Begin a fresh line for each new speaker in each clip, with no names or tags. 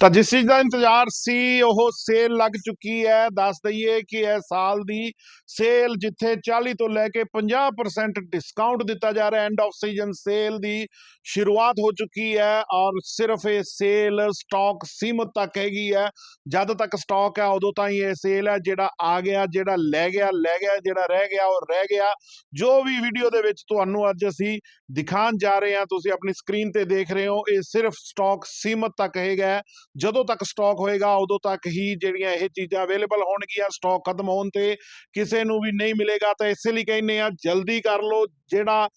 ਤਾਂ ਜਿਸ ਚੀਜ਼ ਦਾ ਇੰਤਜ਼ਾਰ ਸੀ, ਉਹ ਸੇਲ ਲੱਗ ਚੁੱਕੀ ਹੈ। ਦੱਸ ਦਈਏ ਕਿ ਇਹ ਸਾਲ ਦੀ ਸੇਲ ਜਿੱਥੇ 40 ਤੋਂ ਲੈ ਕੇ 50% ਡਿਸਕਾਊਂਟ ਦਿੱਤਾ ਜਾ ਰਿਹਾ ਐਂਡ ਆਫ ਸੀਜ਼ਨ ਸੇਲ ਦੀ ਸ਼ੁਰੂਆਤ ਹੋ ਚੁੱਕੀ ਹੈ ਔਰ ਸਿਰਫ ਇਹ ਸੇਲ ਸਟਾਕ ਸੀਮਤ ਤੱਕ ਹੈਗੀ ਹੈ। ਜਦ ਤੱਕ ਸਟਾਕ ਹੈ, ਉਦੋਂ ਤਾਂ ਹੀ ਇਹ ਸੇਲ ਹੈ, ਜਿਹੜਾ ਆ ਗਿਆ, ਜਿਹੜਾ ਲੈ ਗਿਆ ਲੈ ਗਿਆ, ਜਿਹੜਾ ਰਹਿ ਗਿਆ, ਉਹ ਰਹਿ ਗਿਆ। ਜੋ ਵੀ ਵੀਡੀਓ ਦੇ ਵਿੱਚ ਤੁਹਾਨੂੰ ਅੱਜ ਅਸੀਂ ਦਿਖਾਉਣ ਜਾ ਰਹੇ ਹਾਂ, ਤੁਸੀਂ ਆਪਣੀ ਸਕਰੀਨ ਤੇ ਦੇਖ ਰਹੇ ਹੋ, ਇਹ ਸਿਰਫ ਸਟਾਕ ਸੀਮਤ ਤੱਕ ਹੈਗਾ ਜਦੋਂ ਤੱਕ ਸਟਾਕ ਹੋਏਗਾ, ਉਦੋਂ ਤੱਕ ਹੀ ਜਿਹੜੀਆਂ ਇਹ ਚੀਜ਼ਾਂ ਅਵੇਲੇਬਲ ਹੋਣਗੀਆਂ ਸਟਾਕ ਖਤਮ ਹੋਣ ਤੇ ਕਿਸੇ ਨੂੰ ਵੀ ਨਹੀਂ ਮਿਲੇਗਾ, ਤਾਂ ਇਸੇ ਲਈ ਕਹਿੰਦੇ ਆ ਜਲਦੀ ਕਰ ਲਓ, ਜਿਹੜਾ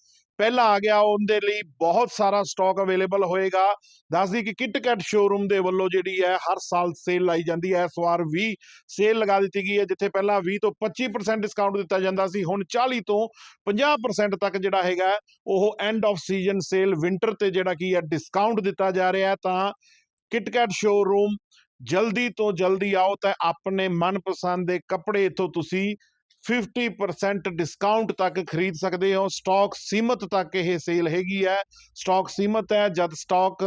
ਪਹਿਲਾਂ ਆ ਗਿਆ, ਉਹਦੇ ਲਈ ਬਹੁਤ ਸਾਰਾ ਸਟਾਕ ਅਵੇਲੇਬਲ ਹੋਏਗਾ। ਦੱਸਦੀ ਕਿ ਕਿਟਕੈਟ ਸ਼ੋਰੂਮ ਦੇ ਵੱਲੋਂ ਜਿਹੜੀ ਹੈ, ਹਰ ਸਾਲ ਸੇਲ ਲਾਈ ਜਾਂਦੀ ਹੈ। ਇਸ ਵਾਰ ਵੀ ਸੇਲ ਲਗਾ ਦਿੱਤੀ ਗਈ ਹੈ, ਜਿੱਥੇ ਪਹਿਲਾਂ 20 ਤੋਂ 25% ਡਿਸਕਾਊਂਟ ਦਿੱਤਾ ਜਾਂਦਾ ਸੀ, ਹੁਣ 40 ਤੋਂ 50% ਤੱਕ ਜਿਹੜਾ ਹੈਗਾ, ਉਹ end of season sale winter ਤੇ ਜਿਹੜਾ ਕੀ ਹੈ ਡਿਸਕਾਊਂਟ ਦਿੱਤਾ ਜਾ ਰਿਹਾ ਹੈ। ਤਾਂ ਕਿਟਕੈਟ ਸ਼ੋਰੂਮ ਜਲਦੀ ਤੋਂ ਜਲਦੀ ਆਓ ਤਾਂ ਆਪਣੇ ਮਨਪਸੰਦ ਦੇ ਕੱਪੜੇ ਇਥੋਂ ਤੁਸੀਂ 50% ਡਿਸਕਾਊਂਟ ਤੱਕ ਖਰੀਦ ਸਕਦੇ ਹੋ। ਸਟਾਕ ਸੀਮਤ ਤੱਕ ਇਹ ਸੇਲ ਹੈਗੀ ਹੈ। ਸਟਾਕ ਸੀਮਤ ਹੈ। ਜਦ ਸਟਾਕ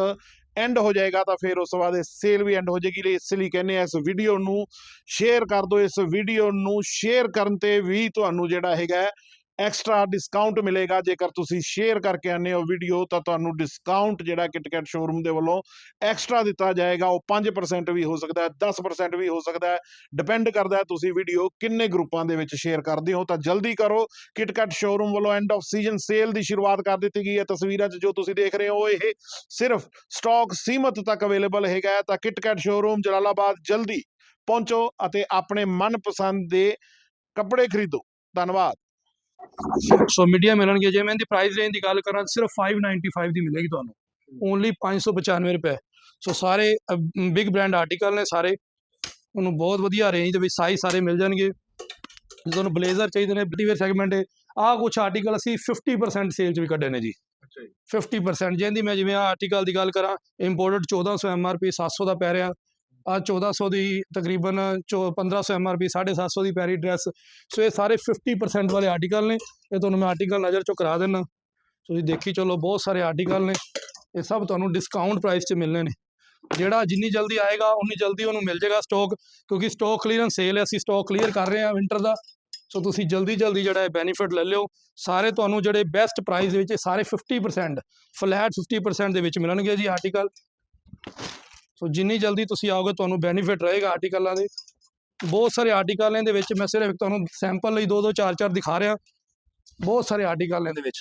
ਐਂਡ ਹੋ ਜਾਏਗਾ ਤਾਂ ਫਿਰ ਉਸ ਤੋਂ ਬਾਅਦ ਇਹ ਸੇਲ ਵੀ ਐਂਡ ਹੋ ਜਾਏਗੀ। ਲਈ ਇਸ ਲਈ ਕਹਿੰਦੇ ਆ ਇਸ ਵੀਡੀਓ ਨੂੰ ਸ਼ੇਅਰ ਕਰ ਦਿਓ। ਇਸ ਵੀਡੀਓ ਨੂੰ ਸ਼ੇਅਰ ਕਰਨ ਤੇ ਵੀ ਤੁਹਾਨੂੰ ਜਿਹੜਾ ਹੈਗਾ ਐਕਸਟਰਾ ਡਿਸਕਾਊਂਟ ਮਿਲੇਗਾ। ਜੇਕਰ ਤੁਸੀਂ ਸ਼ੇਅਰ ਕਰਕੇ ਆਨੇ ਹੋ ਵੀਡੀਓ ਤਾਂ ਤੁਹਾਨੂੰ ਡਿਸਕਾਊਂਟ ਜਿਹੜਾ ਕਿਟਕੈਟ ਸ਼ੋਰੂਮ ਦੇ ਵੱਲੋਂ ਐਕਸਟਰਾ ਦਿੱਤਾ ਜਾਏਗਾ। ਉਹ 5% ਵੀ ਹੋ ਸਕਦਾ ਹੈ 10% ਵੀ ਹੋ ਸਕਦਾ ਹੈ। ਡਿਪੈਂਡ ਕਰਦਾ ਹੈ ਤੁਸੀਂ ਵੀਡੀਓ ਕਿੰਨੇ ਗਰੁੱਪਾਂ ਦੇ ਵਿੱਚ ਸ਼ੇਅਰ ਕਰਦੇ ਹੋ। ਤਾਂ ਜਲਦੀ ਕਰੋ। ਕਿਟਕੈਟ ਸ਼ੋਰੂਮ ਵੱਲੋਂ ਐਂਡ ਆਫ ਸੀਜ਼ਨ ਸੇਲ ਦੀ ਸ਼ੁਰੂਆਤ ਕਰ ਦਿੱਤੀ ਗਈ ਹੈ। ਤਸਵੀਰਾਂ 'ਚ ਜੋ ਤੁਸੀਂ ਦੇਖ ਰਹੇ ਹੋ, ਇਹ ਸਿਰਫ ਸਟਾਕ ਸੀਮਤ ਤੱਕ ਅਵੇਲੇਬਲ ਹੈਗਾ ਹੈ। ਤਾਂ ਕਿਟਕੈਟ ਸ਼ੋਰੂਮ ਜਲਾਲਾਬਾਦ ਜਲਦੀ ਪਹੁੰਚੋ ਅਤੇ ਆਪਣੇ ਮਨਪਸੰਦ ਦੇ ਕੱਪੜੇ ਖਰੀਦੋ। ਧੰਨਵਾਦ।
ਸੋ ਮੀਡੀਆ ਮਿਲਣਗੇ। ਜੇ ਮੈਂ ਇਹਦੀ ਪ੍ਰਾਈਸ ਰੇਂਜ ਦੀ ਗੱਲ ਕਰਾਂ ਸਿਰਫ 595 ਦੀ ਮਿਲੇਗੀ ਤੁਹਾਨੂੰ। ਓਨਲੀ 595 ਰੁਪਏ। ਸੋ ਸਾਰੇ ਬਿਗ ਬ੍ਰਾਂਡ ਆਰਟੀਕਲ ਨੇ ਸਾਰੇ। ਉਹਨੂੰ ਬਹੁਤ ਵਧੀਆ ਰੇਂਜ ਦੇ ਵਿੱਚ ਸਾਈਜ਼ ਸਾਰੇ ਮਿਲ ਜਾਣਗੇ। ਜੇ ਤੁਹਾਨੂੰ ਬਲੇਜ਼ਰ ਚਾਹੀਦੇ ਨੇ ਬਟੀਵੇਅਰ ਸੈਗਮੈਂਟ ਹੈ ਆਹ ਕੁਝ ਆਰਟੀਕਲ ਅਸੀਂ 50% ਸੇਲ 'ਚ ਵੀ ਕੱਢੇ ਨੇ ਜੀ।
ਅੱਛਾ ਜੀ।
50% ਜਿਹਦੀ ਮੈਂ ਜਿਵੇਂ ਆਰਟੀਕਲ ਦੀ ਗੱਲ ਕਰਾਂ ਇੰਪੋਰਟਡ 1400 ਐਮਆਰਪੀ 700 ਦਾ ਪੈ ਰਿਹਾ। ਆ 1400 ਦੀ ਤਕਰੀਬਨ ਚੋ 1500 ਐਮਆਰਪੀ 750 ਦੀ ਪੈਰੀ ਡਰੈਸ। ਸੋ ਇਹ ਸਾਰੇ 50% ਵਾਲੇ ਆਰਟੀਕਲ ਨੇ। ਇਹ ਤੁਹਾਨੂੰ ਮੈਂ ਆਰਟੀਕਲ ਨਜ਼ਰ ਚੋਂ ਕਰਾ ਦਿੰਨਾ ਤੁਸੀਂ ਦੇਖੀ ਚਲੋ, ਬਹੁਤ ਸਾਰੇ ਆਰਟੀਕਲ ਨੇ। ਇਹ ਸਭ ਤੁਹਾਨੂੰ ਡਿਸਕਾਊਂਟ ਪ੍ਰਾਈਸ 'ਚ ਮਿਲਣੇ ਨੇ। ਜਿਹੜਾ ਜਿੰਨੀ ਜਲਦੀ ਆਏਗਾ, ਉਨੀ ਜਲਦੀ ਉਹਨੂੰ ਮਿਲ ਜਾਏਗਾ ਸਟਾਕ ਕਿਉਂਕਿ ਸਟਾਕ ਕਲੀਅਰੈਂਸ ਸੇਲ ਹੈ। ਅਸੀਂ ਸਟਾਕ ਕਲੀਅਰ ਕਰ ਰਹੇ ਹਾਂ ਵਿੰਟਰ ਦਾ। ਸੋ ਤੁਸੀਂ ਜਲਦੀ ਜਲਦੀ ਜਿਹੜਾ ਹੈ ਬੈਨੀਫਿਟ ਲੈ ਲਿਓ। ਸਾਰੇ ਤੁਹਾਨੂੰ ਜਿਹੜੇ ਬੈਸਟ ਪ੍ਰਾਈਸ ਦੇ ਵਿੱਚ ਇਹ ਸਾਰੇ 50% ਫਲੈਟ 50% ਦੇ ਵਿੱਚ ਮਿਲਣਗੇ ਜੀ ਆਰਟੀਕਲ। ਸੋ ਜਿੰਨੀ ਜਲਦੀ ਤੁਸੀਂ ਆਓਗੇ ਤੁਹਾਨੂੰ ਬੈਨੀਫਿਟ ਰਹੇਗਾ ਆਰਟੀਕਲਾਂ ਦੇ। ਬਹੁਤ ਸਾਰੇ ਆਰਟੀਕਲ ਇਹਦੇ ਵਿੱਚ ਮੈਂ ਸਿਰਫ ਤੁਹਾਨੂੰ ਸੈਂਪਲ ਲਈ ਦੋ ਦੋ ਚਾਰ ਚਾਰ ਦਿਖਾ ਰਿਹਾ। ਬਹੁਤ ਸਾਰੇ ਆਰਟੀਕਲ ਇਹਦੇ ਵਿੱਚ।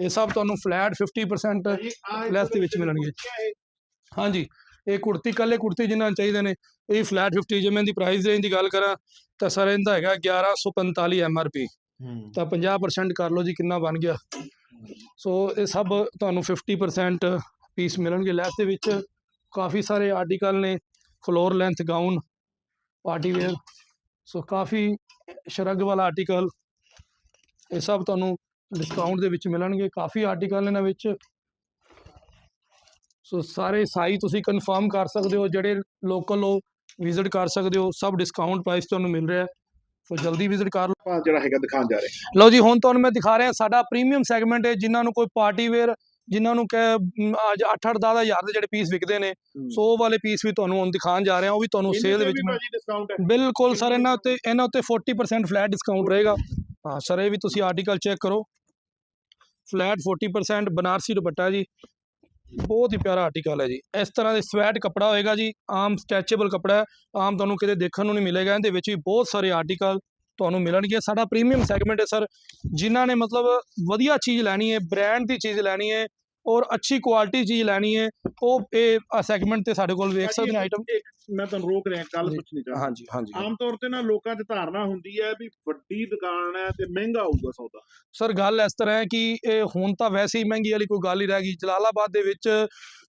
ਇਹ ਸਭ ਤੁਹਾਨੂੰ ਫਲੈਟ 50% ਲੈਸ ਦੇ ਵਿੱਚ ਮਿਲਣਗੇ। ਹਾਂਜੀ ਇਹ ਕੁੜਤੀ ਕੱਲੇ ਕੁੜਤੀ ਜਿਨ੍ਹਾਂ ਨੂੰ ਚਾਹੀਦੇ ਨੇ। ਇਹ ਫਲੈਟ 50 ਜੇ ਮੈਂ ਇਹਦੀ ਪ੍ਰਾਈਸ ਰੇਂਜ ਦੀ ਗੱਲ ਕਰਾਂ ਤਾਂ ਸਰ ਇਹਦਾ ਹੈਗਾ 1145 ਐਮਆਰਪੀ ਤਾਂ 50% ਕਰ ਲਓ ਜੀ ਕਿੰਨਾ ਬਣ ਗਿਆ। ਸੋ ਇਹ ਸਭ ਤੁਹਾਨੂੰ 50% ਪੀਸ ਮਿਲਣਗੇ। ਲੈਸ ਦੇ ਵਿੱਚ ਕਾਫੀ ਸਾਰੇ ਆਰਟੀਕਲ ਨੇ floor length gown party wear so ਕਾਫੀ ਸ਼ਰਗ ਵਾਲਾ ਆਰਟੀਕਲ ਇਹ ਸਭ ਤੁਹਾਨੂੰ ਡਿਸਕਾਊਂਟ ਦੇ ਵਿੱਚ ਮਿਲਣਗੇ। ਕਾਫੀ ਆਰਟੀਕਲ ਨੇ ਇਹਨਾਂ ਵਿੱਚ। ਸੋ ਸਾਰੇ ਸਾਈ ਤੁਸੀਂ ਕਨਫਰਮ ਕਰ ਸਕਦੇ ਹੋ ਜਿਹੜੇ ਲੋਕਲ ਹੋ ਵਿਜ਼ਿਟ ਕਰ ਸਕਦੇ ਹੋ ਸਭ ਡਿਸਕਾਊਂਟ ਪ੍ਰਾਈਸ ਤੁਹਾਨੂੰ ਮਿਲ ਰਿਹਾ ਹੈ। ਸੋ ਜਲਦੀ ਵਿਜ਼ਿਟ ਕਰ ਲਓ।
ਜਿਹੜਾ ਹੈਗਾ ਦਿਖਾਉਣ ਜਾ ਰਹੇ।
ਲਓ ਜੀ ਹੁਣ ਤੁਹਾਨੂੰ ਮੈਂ ਦਿਖਾ ਰਿਹਾ ਸਾਡਾ ਪ੍ਰੀਮੀਅਮ ਸੈਗਮੈਂਟ ਹੈ ਜਿਨ੍ਹਾਂ ਨੂੰ ਕੋਈ ਪਾਰਟੀ ਵੇਅਰ ਜਿਨ੍ਹਾਂ ਨੂੰ ਕਿ ਅੱਜ 8-8 10 ਹਜ਼ਾਰ ਦੇ ਜਿਹੜੇ ਪੀਸ ਵਿਕਦੇ ਨੇ ਸੋ ਵਾਲੇ ਪੀਸ ਵੀ ਤੁਹਾਨੂੰ ਹੁਣ ਦਿਖਾਉਣ ਜਾ ਰਿਹਾ ਉਹ ਵੀ ਤੁਹਾਨੂੰ ਸੇਲ ਵਿੱਚ
ਹੈ।
ਬਿਲਕੁਲ ਸਰ ਇਹਨਾਂ ਉੱਤੇ ਇਹਨਾਂ ਉੱਤੇ 40% ਫਲੈਟ ਡਿਸਕਾਊਂਟ ਰਹੇਗਾ। ਹਾਂ ਸਰ ਇਹ ਵੀ ਤੁਸੀਂ ਆਰਟੀਕਲ ਚੈੱਕ ਕਰੋ। ਫਲੈਟ 40% ਬਨਾਰਸੀ ਦੁਪੱਟਾ ਜੀ। ਬਹੁਤ ਹੀ ਪਿਆਰਾ ਆਰਟੀਕਲ ਹੈ ਜੀ। ਇਸ ਤਰ੍ਹਾਂ ਦੇ ਸਵੈਟ ਕੱਪੜਾ ਹੋਏਗਾ ਜੀ ਆਮ ਸਟ੍ਰੈਚੇਬਲ ਕੱਪੜਾ ਹੈ। ਆਮ ਤੁਹਾਨੂੰ ਕਿਤੇ ਦੇਖਣ ਨੂੰ ਨਹੀਂ ਮਿਲੇਗਾ ਇਹਦੇ ਵਿੱਚ ਵੀ ਬਹੁਤ ਸਾਰੇ ਆਰਟੀਕਲ ਤੁਹਾਨੂੰ ਮਿਲਣਗੇ। ਸਾਡਾ ਪ੍ਰੀਮੀਅਮ ਸੈਗਮੈਂਟ ਹੈ ਸਰ ਜਿਨ੍ਹਾਂ ਨੇ ਮਤਲਬ ਵਧੀਆ ਚੀਜ਼ ਲੈਣੀ ਹੈ ਬ੍ਰਾਂਡ ਦੀ ਚੀਜ਼ ਲੈਣੀ ਹੈ ਔਰ ਅੱਛੀ ਕੁਆਲਿਟੀ ਚੀਜ਼ ਲੈਣੀ ਹੈ ਉਹ ਇਹ ਸੈਗਮੈਂਟ ਤੇ ਸਾਡੇ ਕੋਲ ਵੇਖ ਸਕਦੇ ਨੇ ਆਈਟਮ
ਮੈਂ ਤੁਹਾਨੂੰ ਰੋਕ ਰਿਹਾ ਕੱਲ। ਪੁੱਛਣੀ ਚਾਹਾਂ
ਹਾਂਜੀ ਹਾਂਜੀ।
ਆਮ ਤੌਰ ਤੇ ਨਾ ਲੋਕਾਂ 'ਚ ਧਾਰਨਾ ਹੁੰਦੀ ਹੈ ਵੀ ਵੱਡੀ ਦੁਕਾਨ ਹੈ ਤੇ ਮਹਿੰਗਾ ਹੋਊਗਾ ਸੌਦਾ।
ਸਰ ਗੱਲ ਇਸ ਤਰ੍ਹਾਂ ਹੈ ਕਿ ਇਹ ਹੁਣ ਤਾਂ ਵੈਸੇ ਹੀ ਮਹਿੰਗੀ ਵਾਲੀ ਕੋਈ ਗੱਲ ਹੀ ਰਹਿ ਗਈ। ਜਲਾਲਾਬਾਦ ਦੇ ਵਿੱਚ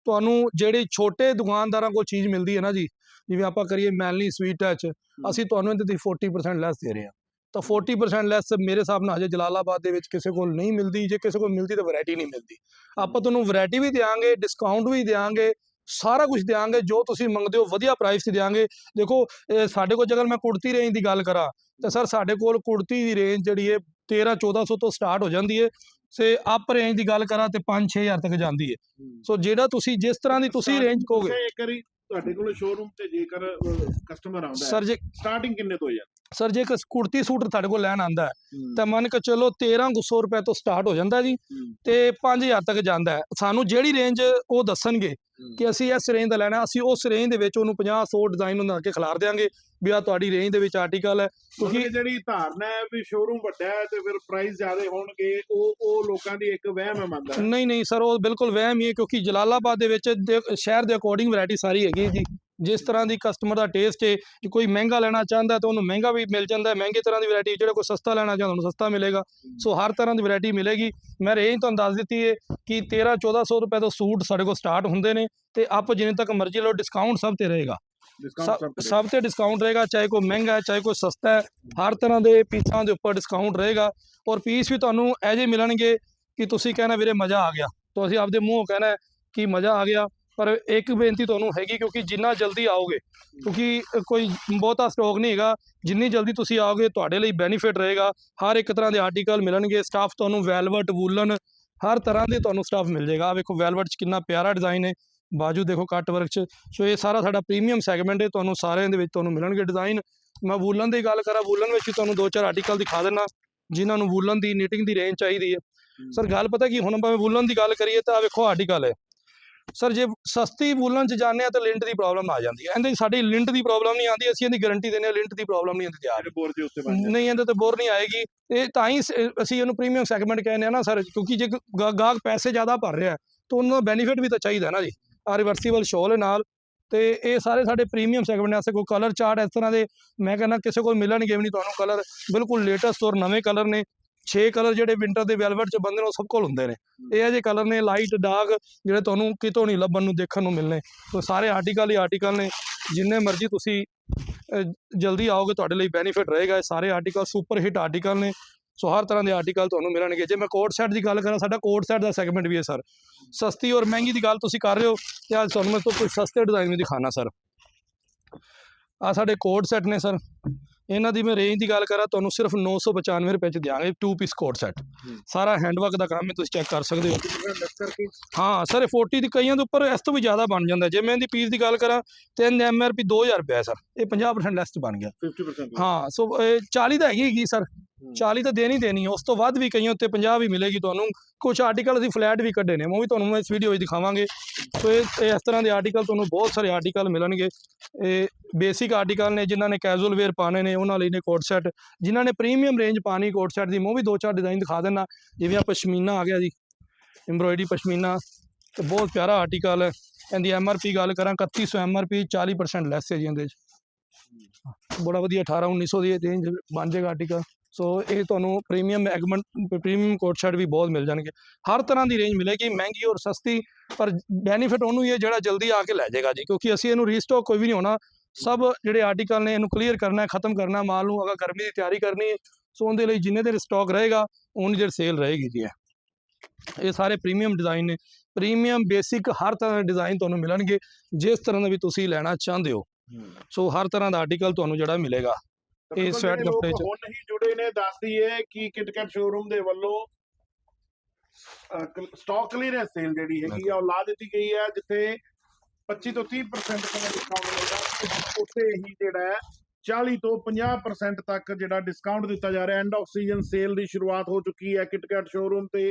ਤੁਹਾਨੂੰ ਜਿਹੜੇ ਛੋਟੇ ਦੁਕਾਨਦਾਰਾਂ ਕੋਲ ਚੀਜ਼ ਮਿਲਦੀ ਹੈ ਨਾ ਜੀ ਜਿਵੇਂ ਆਪਾਂ ਕਰੀਏ ਮੈਲਨੀ ਸਵੀਟ ਟੱਚ ਅਸੀਂ ਤੁਹਾਨੂੰ ਇਹਦੇ ਤੇ 40% ਲੈਸ ਦੇ ਰਹੇ ਹਾਂ। ਤਾਂ 40% ਲੈਸ ਮੇਰੇ ਹਿਸਾਬ ਨਾਲ ਹਜੇ ਜਲਾਲਾਬਾਦ ਦੇ ਵਿੱਚ ਕਿਸੇ ਕੋਲ ਨਹੀਂ ਮਿਲਦੀ ਜੇ ਕਿਸੇ ਕੋਲ ਮਿਲਦੀ ਤਾਂ ਵੈਰਾਈਟੀ ਨਹੀਂ ਮਿਲਦੀ। ਆਪਾਂ ਤੁਹਾਨੂੰ ਵੈਰਾਈਟੀ ਵੀ ਦੇਵਾਂਗੇ ਡਿਸਕਾਊਂਟ ਵੀ ਦੇਵਾਂਗੇ ਸਾਰਾ ਕੁਝ ਦੇਵਾਂਗੇ ਜੋ ਤੁਸੀਂ ਮੰਗਦੇ ਹੋ ਵਧੀਆ ਪ੍ਰਾਈਸ ਤੇ ਦੇਵਾਂਗੇ ਦੇਖੋ ਸਾਡੇ ਕੋਲ ਜੇਕਰ ਮੈਂ ਕੁੜਤੀ ਰੇਂਜ ਦੀ ਗੱਲ ਕਰਾਂ ਤਾਂ ਸਰ ਸਾਡੇ ਕੋਲ ਕੁੜਤੀ ਦੀ ਰੇਂਜ ਜਿਹੜੀ ਹੈ 13 1400 ਤੋਂ ਸਟਾਰਟ ਹੋ ਜਾਂਦੀ ਹੈ। ਸੇ ਅਪ ਰੇਂਜ ਦੀ ਗੱਲ ਕਰਾਂ ਤੇ 5-6000 ਤੱਕ ਜਾਂਦੀ ਹੈ। ਸੋ ਜਿਹੜਾ ਤੁਸੀਂ ਜਿਸ ਤਰ੍ਹਾਂ ਦੀ ਤੁਸੀਂ ਰੇਂਜ ਕਹੋਗੇ।
ਤੁਹਾਡੇ ਕੋਲ ਸ਼ੋਰੂਮ ਤੇ ਜੇਕਰ ਕਸਟਮਰ ਆਉਂਦਾ
ਸਰ ਜੇ
ਸਟਾਰਟਿੰਗ ਕਿੰਨੇ ਤੋਂ ਹੈ
ਸਰ ਜੇ ਕੁੜਤੀ ਸੂਟ ਤੁਹਾਡੇ ਕੋਲ ਲੈਣ ਆਂਦਾ ਤਾਂ ਮੰਨ ਕੇ ਚਲੋ 1300 ਰੁਪਏ ਤੋਂ ਸਟਾਰਟ ਹੋ ਜਾਂਦਾ ਜੀ ਤੇ 5000 ਤੱਕ ਜਾਂਦਾ ਸਾਨੂੰ ਜਿਹੜੀ ਰੇਂਜ ਉਹ ਦੱਸਣਗੇ ਕਿ ਅਸੀਂ ਇਸ ਰੇਂਜ ਦਾ ਲੈਣਾ ਅਸੀਂ ਉਸ ਰੇਂਜ ਦੇ ਵਿੱਚ ਉਹਨੂੰ 50 100 ਡਿਜ਼ਾਈਨ ਬਣਾ ਕੇ ਖਿਲਾਰ ਦਿਆਂਗੇ ਵੀ ਆ ਤੁਹਾਡੀ ਰੇਂਜ ਦੇ ਵਿੱਚ ਆਰਟੀਕਲ ਹੈ।
ਕਿਉਂਕਿ ਜਿਹੜੀ ਧਾਰਨਾ ਹੈ ਵੀ ਸ਼ੋਰੂਮ ਵੱਡਾ ਹੈ ਤੇ ਫਿਰ ਪ੍ਰਾਈਸ ਜ਼ਿਆਦਾ ਹੋਣਗੇ ਉਹ ਉਹ ਲੋਕਾਂ ਦੀ ਇੱਕ ਵਹਿਮ ਹੈ ਮੰਨਦਾ
ਨਹੀਂ ਨਹੀਂ ਸਰ ਉਹ ਬਿਲਕੁਲ ਵਹਿਮ ਹੀ ਹੈ ਕਿਉਂਕਿ ਜਲਾਲਾਬਾਦ ਦੇ ਵਿੱਚ ਸ਼ਹਿਰ ਦੇ ਅਕੋਰਡਿੰਗ ਵੈਰਾਈਟੀ ਸਾਰੀ ਹੈਗੀ ਜੀ। ਜਿਸ ਤਰ੍ਹਾਂ ਦੀ ਕਸਟਮਰ ਦਾ ਟੇਸਟ ਹੈ ਜੇ ਕੋਈ ਮਹਿੰਗਾ ਲੈਣਾ ਚਾਹੁੰਦਾ ਤਾਂ ਉਹਨੂੰ ਮਹਿੰਗਾ ਵੀ ਮਿਲ ਜਾਂਦਾ ਹੈ ਮਹਿੰਗੇ ਤਰ੍ਹਾਂ ਦੀ ਵੈਰਾਈਟੀ ਜਿਹੜਾ ਕੋਈ ਸਸਤਾ ਲੈਣਾ ਚਾਹੁੰਦਾ ਉਹਨੂੰ ਸਸਤਾ ਮਿਲੇਗਾ। ਸੋ ਹਰ ਤਰ੍ਹਾਂ ਦੀ ਵੈਰਾਈਟੀ ਮਿਲੇਗੀ। ਮੈਂ ਰੇਂਜ ਤੁਹਾਨੂੰ ਦੱਸ ਦਿੱਤੀ ਹੈ ਕਿ 13 1400 ਰੁਪਏ ਤੋਂ ਸੂਟ ਸਾਡੇ ਕੋਲ ਸਟਾਰਟ ਹੁੰਦੇ ਨੇ ਤੇ ਆਪ ਜਿੰਨੇ ਤੱਕ ਮਰਜ਼ੀ ਲਓ ਡਿਸਕਾਊਂਟ ਸਭ ਤੇ ਰਹੇਗਾ। ਸਭ ਤੇ ਡਿਸਕਾਊਂਟ ਰਹੇਗਾ ਚਾਹੇ ਕੋਈ ਮਹਿੰਗਾ ਹੈ ਚਾਹੇ ਕੋਈ ਸਸਤਾ ਹੈ ਹਰ ਤਰ੍ਹਾਂ ਦੇ ਪੀਸਾਂ ਦੇ ਉੱਪਰ ਡਿਸਕਾਊਂਟ ਰਹੇਗਾ। ਔਰ ਪੀਸ ਵੀ ਤੁਹਾਨੂੰ ਜਿਹੇ ਮਿਲਣਗੇ ਕਿ ਤੁਸੀਂ ਕਹਿਣਾ ਵੀਰੇ ਮਜ਼ਾ ਆ ਗਿਆ। ਤਾਂ ਅਸੀਂ ਆਪਦੇ ਮੂੰਹੋਂ ਕਹਿਣਾ ਕਿ ਮਜ਼ਾ ਆ ਗਿਆ। ਪਰ ਇੱਕ ਬੇਨਤੀ ਤੁਹਾਨੂੰ ਹੈਗੀ ਕਿਉਂਕਿ ਜਿੰਨਾ ਜਲਦੀ ਆਓਗੇ ਕਿਉਂਕਿ ਕੋਈ ਬਹੁਤਾ ਸਟਾਕ ਨਹੀਂ ਹੈਗਾ ਜਿੰਨੀ ਜਲਦੀ ਤੁਸੀਂ ਆਓਗੇ ਤੁਹਾਡੇ ਲਈ ਬੈਨੀਫਿਟ ਰਹੇਗਾ। ਹਰ ਇੱਕ ਤਰ੍ਹਾਂ ਦੇ ਆਰਟੀਕਲ ਮਿਲਣਗੇ ਸਟਾਫ ਤੁਹਾਨੂੰ ਵੈਲਵਟ ਵੂਲਨ ਹਰ ਤਰ੍ਹਾਂ ਦੇ ਤੁਹਾਨੂੰ ਸਟਾਫ ਮਿਲ ਜਾਏਗਾ। ਆ ਵੇਖੋ ਵੈਲਵਟ 'ਚ ਕਿੰਨਾ ਪਿਆਰਾ ਡਿਜ਼ਾਈਨ ਹੈ। ਬਾਜੂ ਦੇਖੋ ਕੱਟ ਵਰਕ 'ਚ। ਸੋ ਇਹ ਸਾਰਾ ਸਾਡਾ ਪ੍ਰੀਮੀਅਮ ਸੈਗਮੈਂਟ ਹੈ ਤੁਹਾਨੂੰ ਸਾਰਿਆਂ ਦੇ ਵਿੱਚ ਤੁਹਾਨੂੰ ਮਿਲਣਗੇ ਡਿਜ਼ਾਈਨ ਮੈਂ ਵੂਲਨ ਦੀ ਗੱਲ ਕਰਾਂ ਵੂਲਨ ਵਿੱਚ ਤੁਹਾਨੂੰ ਦੋ ਚਾਰ ਆਰਟੀਕਲ ਦਿਖਾ ਦਿੰਨਾ ਜਿਨ੍ਹਾਂ ਨੂੰ ਵੂਲਨ ਦੀ ਨੀਟਿੰਗ ਦੀ ਰੇਂਜ ਚਾਹੀਦੀ ਹੈ। ਸਰ ਗੱਲ ਪਤਾ ਕੀ ਹੁਣ ਆਪਾਂ ਵੂਲਨ ਦੀ ਗੱਲ ਕਰੀਏ ਤਾਂ ਆ ਵੇਖੋ ਆਰਟੀਕਲ ਹੈ। ਸਰ ਜੇ ਸਸਤੀ ਵੂਲਨ ਚ ਜਾਂਦੇ ਆ ਤਾਂ ਲਿੰਟ ਦੀ ਪ੍ਰੋਬਲਮ ਆ ਜਾਂਦੀ ਹੈ। ਇਹਦੇ ਸਾਡੀ ਲਿੰਟ ਦੀ ਪ੍ਰੋਬਲਮ ਨਹੀਂ ਆਉਂਦੀ ਅਸੀਂ ਇਹਦੀ ਗਾਰੰਟੀ ਦਿੰਦੇ ਹਾਂ ਲਿੰਟ ਦੀ ਪ੍ਰੋਬਲਮ ਨਹੀਂ ਆਉਂਦੀ ਤਿਆਰ
ਜਿਹੜੇ ਬੋਰ ਦੇ ਉੱਤੇ ਬਣ ਜਾਂਦੇ।
ਨਹੀਂ ਇਹਦੇ ਤੇ ਬੋਰ ਨਹੀਂ ਆਏਗੀ। ਇਹ ਤਾਂ ਹੀ ਅਸੀਂ ਇਹਨੂੰ ਪ੍ਰੀਮੀਅਮ ਸੈਗਮੈਂਟ ਕਹਿੰਦੇ ਆ ਨਾ ਸਰ ਕਿਉਂਕਿ ਜੇ ਗਾਹਕ ਪੈਸੇ ਜ਼ਿਆਦਾ ਭਰ ਰਿਹਾ ਤਾਂ ਉਹਨਾਂ ਦਾ ਬੈਨੀਫਿਟ ਵੀ ਤਾਂ ਚਾਹੀਦਾ ਨਾ ਜੀ। ਆ ਰਿਵਰਸੀਬਲ ਸ਼ੋਲ ਨਾਲ ਤੇ ਇਹ ਸਾਰੇ ਸਾਡੇ ਪ੍ਰੀਮੀਅਮ ਸੈਗਮੈਂਟ ਐਸੇ ਕੋਈ ਕਲਰ ਚਾਰਟ ਇਸ ਤਰ੍ਹਾਂ ਦੇ ਮੈਂ ਕਹਿੰਦਾ ਕਿਸੇ ਕੋਲ ਮਿਲਣਗੇ ਵੀ ਨਹੀਂ ਤੁਹਾਨੂੰ ਕਲਰ ਬਿਲਕੁਲ ਲੇਟੈਸਟ ਔਰ ਨਵੇਂ ਕਲਰ ਨੇ। 6 ਕਲਰ ਜਿਹੜੇ ਵਿੰਟਰ ਦੇ ਵੈਲਵਟ ਚ ਬੰਦੇ ਨੇ, ਉਹ ਸਭ ਕੋਲ ਹੁੰਦੇ ਨੇ। ਇਹ ਜਿਹੇ ਕਲਰ ਨੇ ਲਾਈਟ ਡਾਰਕ ਜਿਹੜੇ ਤੁਹਾਨੂੰ ਕਿਤੋਂ ਨਹੀਂ ਲੱਭਣ ਨੂੰ, ਦੇਖਣ ਨੂੰ ਮਿਲਨੇ ਸੋ ਸਾਰੇ ਆਰਟੀਕਲ ਹੀ ਆਰਟੀਕਲ ਨੇ। ਜਿੰਨੇ ਮਰਜ਼ੀ ਤੁਸੀਂ ਜਲਦੀ ਆਓਗੇ, ਤੁਹਾਡੇ ਲਈ ਬੈਨੀਫਿਟ ਰਹੇਗਾ। ਇਹ ਸਾਰੇ ਆਰਟੀਕਲ ਸੁਪਰ ਹਿੱਟ ਆਰਟੀਕਲ ਨੇ। ਸੋ ਹਰ ਤਰ੍ਹਾਂ ਦੇ ਆਰਟੀਕਲ ਤੁਹਾਨੂੰ ਮਿਲਣਗੇ। ਜੇ ਮੈਂ ਕੋਟ ਸੈਟ ਦੀ ਗੱਲ ਕਰਾਂ, ਸਾਡਾ ਕੋਟ ਸੈਟ ਦਾ ਸੈਗਮੈਂਟ ਵੀ ਹੈ ਸਰ ਸਸਤੀ ਔਰ ਮਹਿੰਗੀ ਦੀ ਗੱਲ ਤੁਸੀਂ ਕਰ ਰਹੇ ਹੋ, ਤੇ ਅੱਜ ਤੁਹਾਨੂੰ ਮੈਂ ਤੋਂ ਕੁਝ ਸਸਤੇ ਡਿਜ਼ਾਈਨ ਵੀ ਦਿਖਾਣਾ ਸਰ ਆ ਸਾਡੇ ਕੋਟ ਸੈਟ ਨੇ ਸਰ ਇਹਨਾਂ ਦੀ ਮੈਂ ਰੇਂਜ ਦੀ ਗੱਲ ਕਰਾਂ ਤੁਹਾਨੂੰ ਸਿਰਫ 995 ਰੁਪਏ ਚ ਦਿਆਂਗੇ 2 ਪੀਸ ਕੋਟ ਸੈਟ ਸਾਰਾ ਹੈਂਡਵਰਕ ਦਾ ਕੰਮ ਹੈ ਤੁਸੀਂ ਚੈੱਕ ਕਰ ਸਕਦੇ ਹੋ। ਹਾਂ ਸਰ ਇਹ 40 ਦੀ ਕਈਆਂ ਦੇ ਉੱਪਰ ਇਸ ਤੋਂ ਵੀ ਜ਼ਿਆਦਾ ਬਣ ਜਾਂਦਾ। ਜੇ ਮੈਂ ਇਹਦੀ ਪੀਸ ਦੀ ਗੱਲ ਕਰਾਂ ਤੇ ਐਮਆਰਪੀ 2000 ਰੁਪਏ ਸਰ ਇਹ 50% ਲੈਸ ਚ ਬਣ ਗਿਆ।
50%
ਹਾਂ ਸੋ ਇਹ 40 ਤਾਂ ਹੈਗੀ ਹੈਗੀ ਸਰ 40 ਤਾਂ ਦੇਣੀ ਦੇਣੀ ਉਸ ਤੋਂ ਵੱਧ ਵੀ ਕਈਆਂ ਉੱਤੇ 50 ਵੀ ਮਿਲੇਗੀ ਤੁਹਾਨੂੰ। ਕੁਝ ਆਰਟੀਕਲ ਅਸੀਂ ਫਲੈਟ ਵੀ ਕੱਢੇ ਨੇ ਉਹ ਵੀ ਤੁਹਾਨੂੰ ਮੈਂ ਇਸ ਵੀਡੀਓ ਵਿੱਚ ਦਿਖਾਵਾਂਗੇ। ਸੋ ਇਹ ਇਸ ਤਰ੍ਹਾਂ ਦੇ ਆਰਟੀਕਲ ਤੁਹਾਨੂੰ ਬਹੁਤ ਸਾਰੇ ਆਰਟੀਕਲ ਮਿਲਣਗੇ। ਇਹ ਬੇਸਿਕ ਆਰਟੀਕਲ ਨੇ ਜਿਨ੍ਹਾਂ ਨੇ ਕੈਜੂਅਲ ਵੇਅਰ ਪਾਣੇ ਨੇ ਉਹਨਾਂ ਲਈ ਨੇ ਕੋਟ ਸੈਟ ਜਿਨ੍ਹਾਂ ਨੇ ਪ੍ਰੀਮੀਅਮ ਰੇਂਜ ਪਾਣੀ ਕੋਟ ਸੈਟ ਦੀ ਮੈਂ ਵੀ ਦੋ ਚਾਰ ਡਿਜ਼ਾਈਨ ਦਿਖਾ ਦਿੰਦਾ ਜਿਵੇਂ ਆ ਪਸ਼ਮੀਨਾ ਆ ਗਿਆ ਜੀ ਐਮਬ੍ਰੋਇਡਰੀ ਪਸ਼ਮੀਨਾ। ਤੇ ਬਹੁਤ ਪਿਆਰਾ ਆਰਟੀਕਲ ਹੈ। ਇਹਦੀ ਐਮਆਰਪੀ ਗੱਲ ਕਰਾਂ 3100 ਐਮਆਰਪੀ 40% ਲੈਸ ਹੈ ਜੀ ਇਹਦੇ 'ਚ। ਬੜਾ ਵਧੀਆ 18 1900 ਦੀ ਰੇਂਜ ਬਣ ਜਾਏਗਾ ਆਰਟੀਕਲ ਸੋ ਇਹ ਤੁਹਾਨੂੰ ਪ੍ਰੀਮੀਅਮ ਐਗਮੈਂਟ ਪ੍ਰੀਮੀਅਮ ਕੋਟ ਸ਼ਰਟ ਵੀ ਬਹੁਤ ਮਿਲ ਜਾਣਗੇ। ਹਰ ਤਰ੍ਹਾਂ ਦੀ ਰੇਂਜ ਮਿਲੇਗੀ ਮਹਿੰਗੀ ਔਰ ਸਸਤੀ ਪਰ ਬੈਨੀਫਿਟ ਉਹਨੂੰ ਹੀ ਹੈ ਜਿਹੜਾ ਜਲਦੀ ਆ ਕੇ ਲੈ ਜਾਏਗਾ ਜੀ ਕਿਉਂਕਿ ਅਸੀਂ ਇਹਨੂੰ ਰੀਸਟਾਕ ਕੋਈ ਵੀ ਨਹੀਂ ਹੋਣਾ। ਸਭ ਜਿਹੜੇ ਆਰਟੀਕਲ ਨੇ ਇਹਨੂੰ ਕਲੀਅਰ ਕਰਨਾ ਹੈ ਖਤਮ ਕਰਨਾ ਹੈ ਮਾਲ ਨੂੰ ਅਗਰ ਗਰਮੀ ਦੀ ਤਿਆਰੀ ਕਰਨੀ ਹੈ ਸੋ ਉਹਦੇ ਲਈ ਜਿੰਨੇ ਦੇਰ ਸਟਾਕ ਰਹੇਗਾ ਉਨੀ ਦੇਰ ਸੇਲ ਰਹੇਗੀ ਜੀ ਇਹ। ਸਾਰੇ ਪ੍ਰੀਮੀਅਮ ਡਿਜ਼ਾਈਨ ਨੇ। ਪ੍ਰੀਮੀਅਮ ਬੇਸਿਕ ਹਰ ਤਰ੍ਹਾਂ ਦੇ ਡਿਜ਼ਾਈਨ ਤੁਹਾਨੂੰ ਮਿਲਣਗੇ ਜਿਸ ਤਰ੍ਹਾਂ ਦਾ ਵੀ ਤੁਸੀਂ ਲੈਣਾ ਚਾਹੁੰਦੇ ਹੋ। ਸੋ ਹਰ ਤਰ੍ਹਾਂ ਦਾ ਆਰਟੀਕਲ ਤੁਹਾਨੂੰ ਜਿਹੜਾ ਮਿਲੇਗਾ।
ਜਿਹੜੇ ਲੋਕ
ਕੱਪੜੇ 'ਚ।
ਹੁਣ ਹੀ ਜੁੜੇ ਨੇ ਦੱਸ ਦਈਏ ਕਿ ਕਿਟਕੈਟ ਸ਼ੋਰੂਮ ਦੇ ਵੱਲੋਂ ਸਟਾਕ ਕਲੀਅਰੈਂਸ ਸੇਲ ਜਿਹੜੀ ਹੈਗੀ ਆ ਉਹ ਲਾ ਦਿੱਤੀ ਗਈ ਹੈ ਜਿੱਥੇ 25 ਤੋਂ 30% ਤੱਕ ਡਿਸਕਾਊਂਟ ਮਿਲੇਗਾ ਉੱਥੇ ਹੀ ਜਿਹੜਾ ਹੈ 40 ਤੋਂ 50% ਤੱਕ ਜਿਹੜਾ ਡਿਸਕਾਊਂਟ ਦਿੱਤਾ ਜਾ ਰਿਹਾ ਐਂਡ ਆਫ ਸੀਜ਼ਨ ਸੇਲ ਦੀ ਸ਼ੁਰੂਆਤ ਹੋ ਚੁੱਕੀ ਹੈ ਕਿਟਕੈਟ ਸ਼ੋਰੂਮ ਤੇ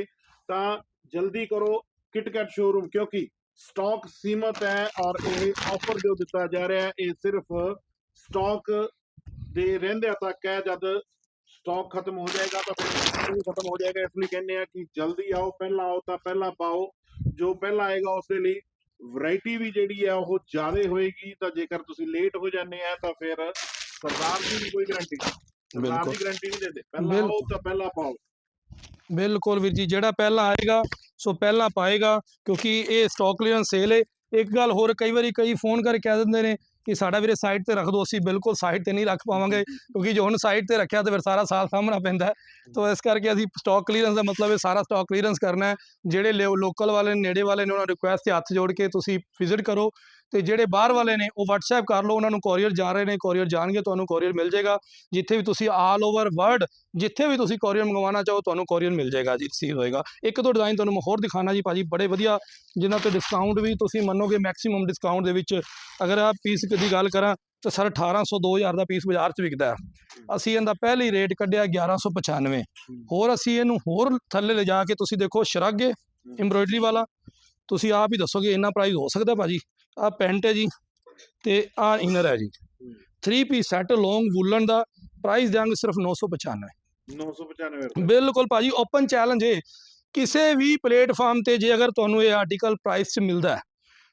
ਤਾਂ ਜਲਦੀ ਕਰੋ ਕਿਟਕੈਟ ਸ਼ੋਰੂਮ ਕਿਉਂਕਿ ਸਟਾਕ ਸੀਮਤ ਹੈ ਔਰ ਇਹ ਆਫਰ ਜੋ ਦਿੱਤਾ ਜਾ ਰਿਹਾ ਹੈ ਇਹ ਸਿਰਫ ਸਟਾਕ ਦੇ ਰਹਿੰਦਿਆਂ ਤੱਕ ਹੈ ਜਦ ਸਟਾਕ ਖਤਮ ਹੋ ਜਾਏਗਾ ਤਾਂ ਫਿਰ ਖਤਮ ਹੋ ਜਾਏਗਾ। ਇਸ ਲਈ ਕਹਿੰਦੇ ਆ ਕਿ ਜਲਦੀ ਆਓ ਪਹਿਲਾਂ ਆਓ ਤਾਂ ਪਹਿਲਾਂ ਪਾਓ। ਜੋ ਪਹਿਲਾਂ ਆਏਗਾ ਉਸ ਦੇ ਲਈ ਵੈਰਾਈਟੀ ਵੀ ਜਿਹੜੀ ਹੈ ਉਹ ਜ਼ਿਆਦਾ ਹੋਏਗੀ। ਤਾਂ ਜੇਕਰ ਤੁਸੀਂ ਲੇਟ ਹੋ ਜਾਂਦੇ ਆ ਤਾਂ ਫਿਰ ਸਰਦਾਰ ਦੀ ਵੀ ਕੋਈ ਗਾਰੰਟੀ ਸਰਦਾਰ
ਬਿਲਕੁਲ
ਦੀ ਗਾਰੰਟੀ ਨਹੀਂ ਦਿੰਦੇ। ਪਹਿਲਾਂ ਆਓ। ਤਾਂ ਪਹਿਲਾਂ ਪਾਓ।
ਬਿਲਕੁਲ ਵੀਰ ਜੀ ਜਿਹੜਾ ਪਹਿਲਾਂ ਆਏਗਾ ਸੋ ਪਹਿਲਾਂ ਪਾਏਗਾ ਕਿਉਂਕਿ ਇਹ ਸਟਾਕ ਕਲੀਅਰੈਂਸ ਸੇਲ ਹੈ ਇੱਕ ਗੱਲ ਹੋਰ ਕਈ ਵਾਰੀ ਕਈ ਫੋਨ ਕਰਕੇ ਕਹਿ ਦਿੰਦੇ ਨੇ ਕਿ ਸਾਡਾ ਵੀਰੇ ਸਾਈਟ ਤੇ ਰੱਖ ਦਿਓ, ਅਸੀਂ ਬਿਲਕੁਲ ਸਾਈਟ ਤੇ ਨਹੀਂ ਰੱਖ ਪਾਵਾਂਗੇ, ਕਿਉਂਕਿ ਜੋ ਹੁਣ ਸਾਈਟ ਤੇ ਰੱਖਿਆ ਤਾਂ ਫਿਰ ਸਾਰਾ ਸਾਲ ਸਾਹਮਣਾ ਪੈਂਦਾ ਤਾਂ ਇਸ ਕਰਕੇ ਅਸੀਂ ਸਟਾਕ ਕਲੀਅਰੈਂਸ ਦਾ ਮਤਲਬ ਹੈ ਸਾਰਾ ਸਟਾਕ ਕਲੀਅਰੈਂਸ ਕਰਨਾ ਹੈ। ਜਿਹੜੇ ਲੋਕਲ ਵਾਲੇ ਨੇੜੇ ਵਾਲੇ ਨੇ, ਉਹਨਾਂ ਰਿਕੁਐਸਟ ਤੇ ਹੱਥ ਜੋੜ ਕੇ ਤੁਸੀਂ ਵਿਜ਼ਿਟ ਕਰੋ। ਤੇ ਜਿਹੜੇ ਬਾਹਰ ਵਾਲੇ ਨੇ ਉਹ WhatsApp ਕਰ ਲਓ ਉਹਨਾਂ ਨੂੰ ਕੋਰੀਅਰ ਜਾ ਰਹੇ ਨੇ ਕੋਰੀਅਰ ਜਾਣਗੇ ਤੁਹਾਨੂੰ ਕੋਰੀਅਰ ਮਿਲ ਜਾਏਗਾ। ਜਿੱਥੇ ਵੀ ਤੁਸੀਂ ਆਲ ਓਵਰ ਵਰਲਡ ਜਿੱਥੇ ਵੀ ਤੁਸੀਂ ਕੋਰੀਅਰ ਮੰਗਵਾਉਣਾ ਚਾਹੋ ਤੁਹਾਨੂੰ ਕੋਰੀਅਰ ਮਿਲ ਜਾਏਗਾ ਜੀ ਰਿਸੀਵ ਹੋਏਗਾ। ਇੱਕ ਦੋ ਡਿਜ਼ਾਈਨ ਤੁਹਾਨੂੰ ਮੈਂ ਹੋਰ ਦਿਖਾਣਾ ਜੀ ਭਾਜੀ ਬੜੇ ਵਧੀਆ ਜਿਨ੍ਹਾਂ ਤੇ ਡਿਸਕਾਊਂਟ ਵੀ ਤੁਸੀਂ ਮੰਨੋਗੇ ਮੈਕਸਿਮਮ ਡਿਸਕਾਊਂਟ ਦੇ ਵਿੱਚ। ਅਗਰ ਆ ਪੀਸ ਦੀ ਗੱਲ ਕਰਾਂ ਤਾਂ ਸਰ 1800 2000 ਦਾ ਪੀਸ ਬਾਜ਼ਾਰ 'ਚ ਵਿਕਦਾ ਹੈ। ਅਸੀਂ ਇਹਦਾ ਪਹਿਲੀ ਰੇਟ ਕੱਢਿਆ 1195 ਹੋਰ ਅਸੀਂ ਇਹਨੂੰ ਹੋਰ ਥੱਲੇ ਲਿਜਾ ਕੇ ਤੁਸੀਂ ਦੇਖੋ ਸ਼ਰੱਗੇ ਐਮਬ੍ਰੋਇਡਰੀ ਵਾਲਾ। ਤੁਸੀਂ ਆਪ ਹੀ ਦੱਸੋਗੇ ਇੰਨਾ ਪ੍ਰਾਈਸ ਹੋ ਸਕਦਾ ਭਾਜੀ? ਆ ਪੈਂਟ ਹੈ ਜੀ ਤੇ ਆ ਇਨਰ ਹੈ ਜੀ। 3 ਪੀਸ ਸੈੱਟ ਲੌਂਗ ਵੂਲਨ ਦਾ ਪ੍ਰਾਈਸ ਦਿਆਂਗੇ ਸਿਰਫ 995
995
ਬਿਲਕੁਲ ਭਾਜੀ ਓਪਨ ਚੈਲੰਜ ਹੈ। ਕਿਸੇ ਵੀ ਪਲੇਟਫਾਰਮ ਤੇ ਜੇ ਅਗਰ ਤੁਹਾਨੂੰ ਇਹ ਆਰਟੀਕਲ ਪ੍ਰਾਈਸ 'ਚ ਮਿਲਦਾ ਹੈ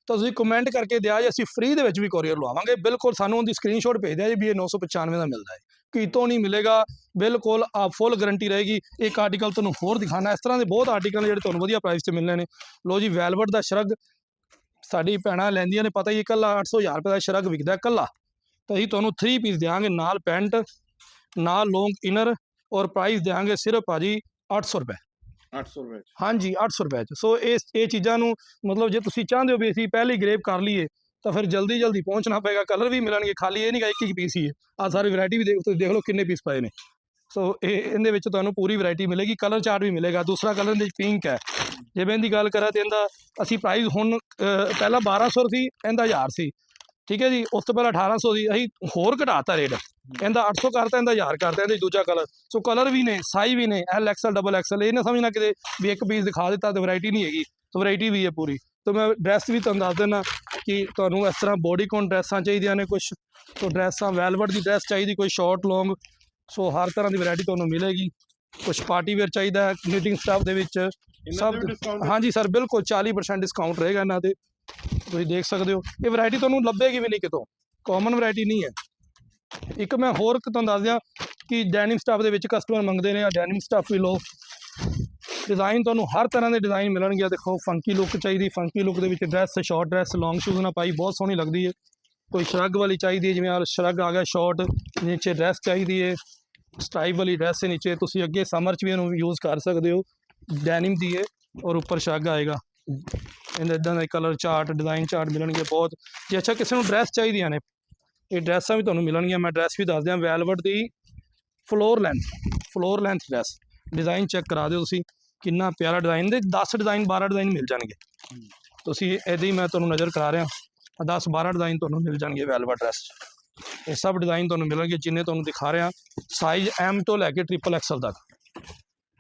ਤਾਂ ਤੁਸੀਂ ਕਮੈਂਟ ਕਰਕੇ ਦਿਆ ਜੀ ਅਸੀਂ ਫ੍ਰੀ ਦੇ ਵਿੱਚ ਵੀ ਕੋਰੀਅਰ ਲਵਾਵਾਂਗੇ। ਬਿਲਕੁਲ ਸਾਨੂੰ ਉਹਦੀ ਸਕਰੀਨਸ਼ਾਟ ਭੇਜ ਦਿਆ ਜੀ ਵੀ ਇਹ 995 ਦਾ ਮਿਲਦਾ ਹੈ। ਕਿਤੋਂ ਨਹੀਂ ਮਿਲੇਗਾ ਬਿਲਕੁਲ ਆ ਫੁੱਲ ਗਾਰੰਟੀ ਰਹੇਗੀ। ਇੱਕ ਆਰਟੀਕਲ ਤੁਹਾਨੂੰ ਹੋਰ ਦਿਖਾਣਾ ਇਸ ਤਰ੍ਹਾਂ ਦੇ ਬਹੁਤ ਆਰਟੀਕਲ ਜਿਹੜੇ ਤੁਹਾਨੂੰ ਵਧੀਆ ਪ੍ਰਾਈਸ 'ਤੇ ਮਿਲਣੇ ਨੇ। ਲੋ ਜੀ ਵੈਲਵਟ ਦਾ ਸ਼ਰਗ ਸਾਡੀ ਭੈਣਾਂ ਲੈਂਦੀਆਂ ਨੇ ਪਤਾ ਹੀ ਇਕੱਲਾ 800000 ਰੁਪਏ ਦਾ ਸ਼ਰਗ ਵਿਕਦਾ ਇਕੱਲਾ। ਤਾਂ ਅਸੀਂ ਤੁਹਾਨੂੰ 3 ਪੀਸ ਦਿਆਂਗੇ ਨਾਲ ਪੈਂਟ ਨਾਲ ਲੌਂਗ ਇਨਰ ਔਰ ਪ੍ਰਾਈਸ ਦਿਆਂਗੇ ਸਿਰਫ ਭਾਜੀ 800 ਰੁਪਏ।
800 ਰੁਪਏ।
ਹਾਂਜੀ 800 ਰੁਪਏ ਚ। ਸੋ ਇਸ ਇਹ ਚੀਜ਼ਾਂ ਨੂੰ ਮਤਲਬ ਜੇ ਤੁਸੀਂ ਚਾਹੁੰਦੇ ਹੋ ਵੀ ਅਸੀਂ ਪਹਿਲੇ ਗ੍ਰੇਪ ਕਰ ਲਈਏ ਤਾਂ ਫਿਰ ਜਲਦੀ ਜਲਦੀ ਪਹੁੰਚਣਾ ਪਏਗਾ। ਕਲਰ ਵੀ ਮਿਲਣਗੇ ਖਾਲੀ ਇਹ ਨਹੀਂ ਗਾ ਇੱਕ ਇੱਕ ਪੀਸ ਹੀ ਹੈ। ਆ ਸਾਰੀ ਵੈਰਾਈਟੀ ਵੀ ਦੇਖ ਤੁਸੀਂ ਦੇਖ ਲਓ ਕਿੰਨੇ ਪੀਸ ਪਏ ਨੇ। ਸੋ ਇਹ ਇਹਦੇ ਵਿੱਚ ਤੁਹਾਨੂੰ ਪੂਰੀ ਵੈਰਾਈਟੀ ਮਿਲੇਗੀ ਕਲਰ ਚਾਰਟ ਵੀ ਮਿਲੇਗਾ। ਦੂਸਰਾ ਕਲਰ ਇਹਦੇ ਵਿੱਚ ਪਿੰਕ ਹੈ। ਜਿਵੇਂ ਇਹਦੀ ਗੱਲ ਕਰਾਂ ਤੇ ਇਹਦਾ ਅਸੀਂ ਪ੍ਰਾਈਸ ਹੁਣ ਅਹ, ਪਹਿਲਾਂ 1200 ਸੀ ਇਹਦਾ 1000 ਸੀ। ਠੀਕ ਹੈ ਜੀ? ਉਸ ਤੋਂ ਪਹਿਲਾਂ 1800 ਸੀ ਅਸੀਂ ਹੋਰ ਘਟਾਤਾ ਰੇਟ ਇਹਦਾ 800 ਕਰਤਾ ਇਹਦਾ 1000 ਕਰਤਾ ਇਹਦੇ ਦੂਜਾ ਕਲਰ ਸੋ ਕਲਰ ਵੀ ਨੇ ਸਾਈਜ਼ ਵੀ ਨੇ ਐਲ ਐਕਸਲ ਡਬਲ ਐਕਸਲ ਇਹ ਨਾ ਸਮਝਣਾ ਕਿਤੇ ਵੀ ਇੱਕ ਪੀਸ ਦਿਖਾ ਦਿੱਤਾ ਤੇ ਵੈਰਾਈਟੀ ਨਹੀਂ ਹੈਗੀ। ਸੋ ਵੈਰਾਈਟੀ ਵੀ ਹੈ ਪੂਰੀ। ਤਾਂ ਮੈਂ ਡਰੈਸ ਵੀ ਤੁਹਾਨੂੰ ਦੱਸ ਦਿੰਦਾ ਕਿ ਤੁਹਾਨੂੰ ਇਸ ਤਰ੍ਹਾਂ ਬੋਡੀ ਕੋਨ ਡਰੈਸਾਂ ਚਾਹੀਦੀਆਂ ਨੇ ਕੁਝ ਸੋ ਡਰੈਸਾਂ ਵੈਲਵਟ ਦੀ ਡਰੈਸ ਚਾਹੀਦੀ ਕੋਈ ਸ਼ਾਰਟ ਲੌਂਗ ਸੋ ਹਰ ਤਰ੍ਹਾਂ ਦੀ ਵੈਰਾਈਟੀ ਤੁਹਾਨੂੰ ਮਿਲੇਗੀ। ਕੁਝ ਪਾਰਟੀ ਵੇਅਰ ਚਾਹੀਦਾ ਹੈ ਨੀਟਿੰਗ ਸਟਾਫ ਦੇ ਵਿੱਚ। ਸਭ ਹਾਂਜੀ ਸਰ ਬਿਲਕੁਲ 40% ਡਿਸਕਾਊਂਟ ਰਹੇਗਾ ਇਹਨਾਂ ਤੇ। ਤੁਸੀਂ ਦੇਖ ਸਕਦੇ ਹੋ ਇਹ ਵੈਰਾਈਟੀ ਤੁਹਾਨੂੰ ਲੱਭੇਗੀ ਵੀ ਨਹੀਂ ਕਿਤੋਂ। ਕਾਮਨ ਵੈਰਾਈਟੀ ਨਹੀਂ ਹੈ। ਇੱਕ ਮੈਂ ਹੋਰ ਤੁਹਾਨੂੰ ਦੱਸ ਦਿਆਂ ਕਿ ਡੈਨਿਮ ਸਟਾਫ ਦੇ ਵਿੱਚ ਕਸਟਮਰ ਮੰਗਦੇ ਨੇ ਆ ਡੈਨਿਮ ਸਟਾਫ ਵੀ ਲਓ। ਡਿਜ਼ਾਈਨ ਤੁਹਾਨੂੰ ਹਰ ਤਰ੍ਹਾਂ ਦੇ ਡਿਜ਼ਾਈਨ ਮਿਲਣਗੇ। ਦੇਖੋ ਫੰਕੀ ਲੁੱਕ ਚਾਹੀਦੀ ਫੰਕੀ ਲੁੱਕ ਦੇ ਵਿੱਚ dress short dress long shoes ਨਾਲ ਪਾਈ ਬਹੁਤ ਸੋਹਣੀ ਲੱਗਦੀ ਹੈ। ਕੋਈ ਸ਼ਰਗ ਵਾਲੀ ਚਾਹੀਦੀ ਹੈ ਜਿਵੇਂ ਆ ਸ਼ਰਗ ਆ ਗਿਆ ਸ਼ਾਰਟ ਨੀਚੇ ਡਰੈਸ ਚਾਹੀਦੀ ਹੈ ਸਟਾਈਪ ਵਾਲੀ ਡਰੈਸ ਹੈ ਨੀਚੇ ਤੁਸੀਂ ਅੱਗੇ ਸਮਰ 'ਚ ਵੀ ਇਹਨੂੰ ਯੂਜ਼ ਕਰ ਸਕਦੇ ਹੋ ਡੈਨਿਮ ਦੀ ਹੈ ਔਰ ਉੱਪਰ ਸ਼ਰਗ ਆਏਗਾ। ਇਹਦੇ ਇਦਾਂ ਦੇ ਕਲਰ ਚਾਰਟ ਡਿਜ਼ਾਈਨ ਚਾਰਟ ਮਿਲਣਗੇ ਬਹੁਤ। ਜੇ ਅੱਛਾ ਕਿਸੇ ਨੂੰ ਡਰੈਸ ਚਾਹੀਦੀਆਂ ਨੇ ਇਹ ਡਰੈਸਾਂ ਵੀ ਤੁਹਾਨੂੰ ਮਿਲਣਗੀਆਂ ਮੈਂ ਡਰੈਸ ਵੀ ਦੱਸ ਦਿਆਂ ਵੈਲਵਟ ਦੀ floor length floor length dress design check ਕਰਾ ਦਿਓ ਤੁਸੀਂ ਕਿੰਨਾ ਪਿਆਰਾ ਡਿਜ਼ਾਈਨ ਦੇ 10 ਡਿਜ਼ਾਈਨ 12 ਡਿਜ਼ਾਈਨ ਮਿਲ ਜਾਣਗੇ। ਤੁਸੀਂ ਇਹਦੀ ਮੈਂ ਤੁਹਾਨੂੰ ਨਜ਼ਰ ਕਰਾ ਰਿਹਾ। 10 12 ਡਿਜ਼ਾਈਨ ਤੁਹਾਨੂੰ ਮਿਲ ਜਾਣਗੇ ਵੈਲਵਟ ਡਰੈਸ ਇਹ ਸਭ ਡਿਜ਼ਾਈਨ ਤੁਹਾਨੂੰ ਮਿਲਣਗੇ ਜਿੰਨੇ ਤੁਹਾਨੂੰ ਦਿਖਾ ਰਿਹਾ। ਸਾਈਜ਼ ਐਮ ਤੋਂ ਲੈ ਕੇ ਟ੍ਰਿਪਲ ਐਕਸਲ ਤੱਕ।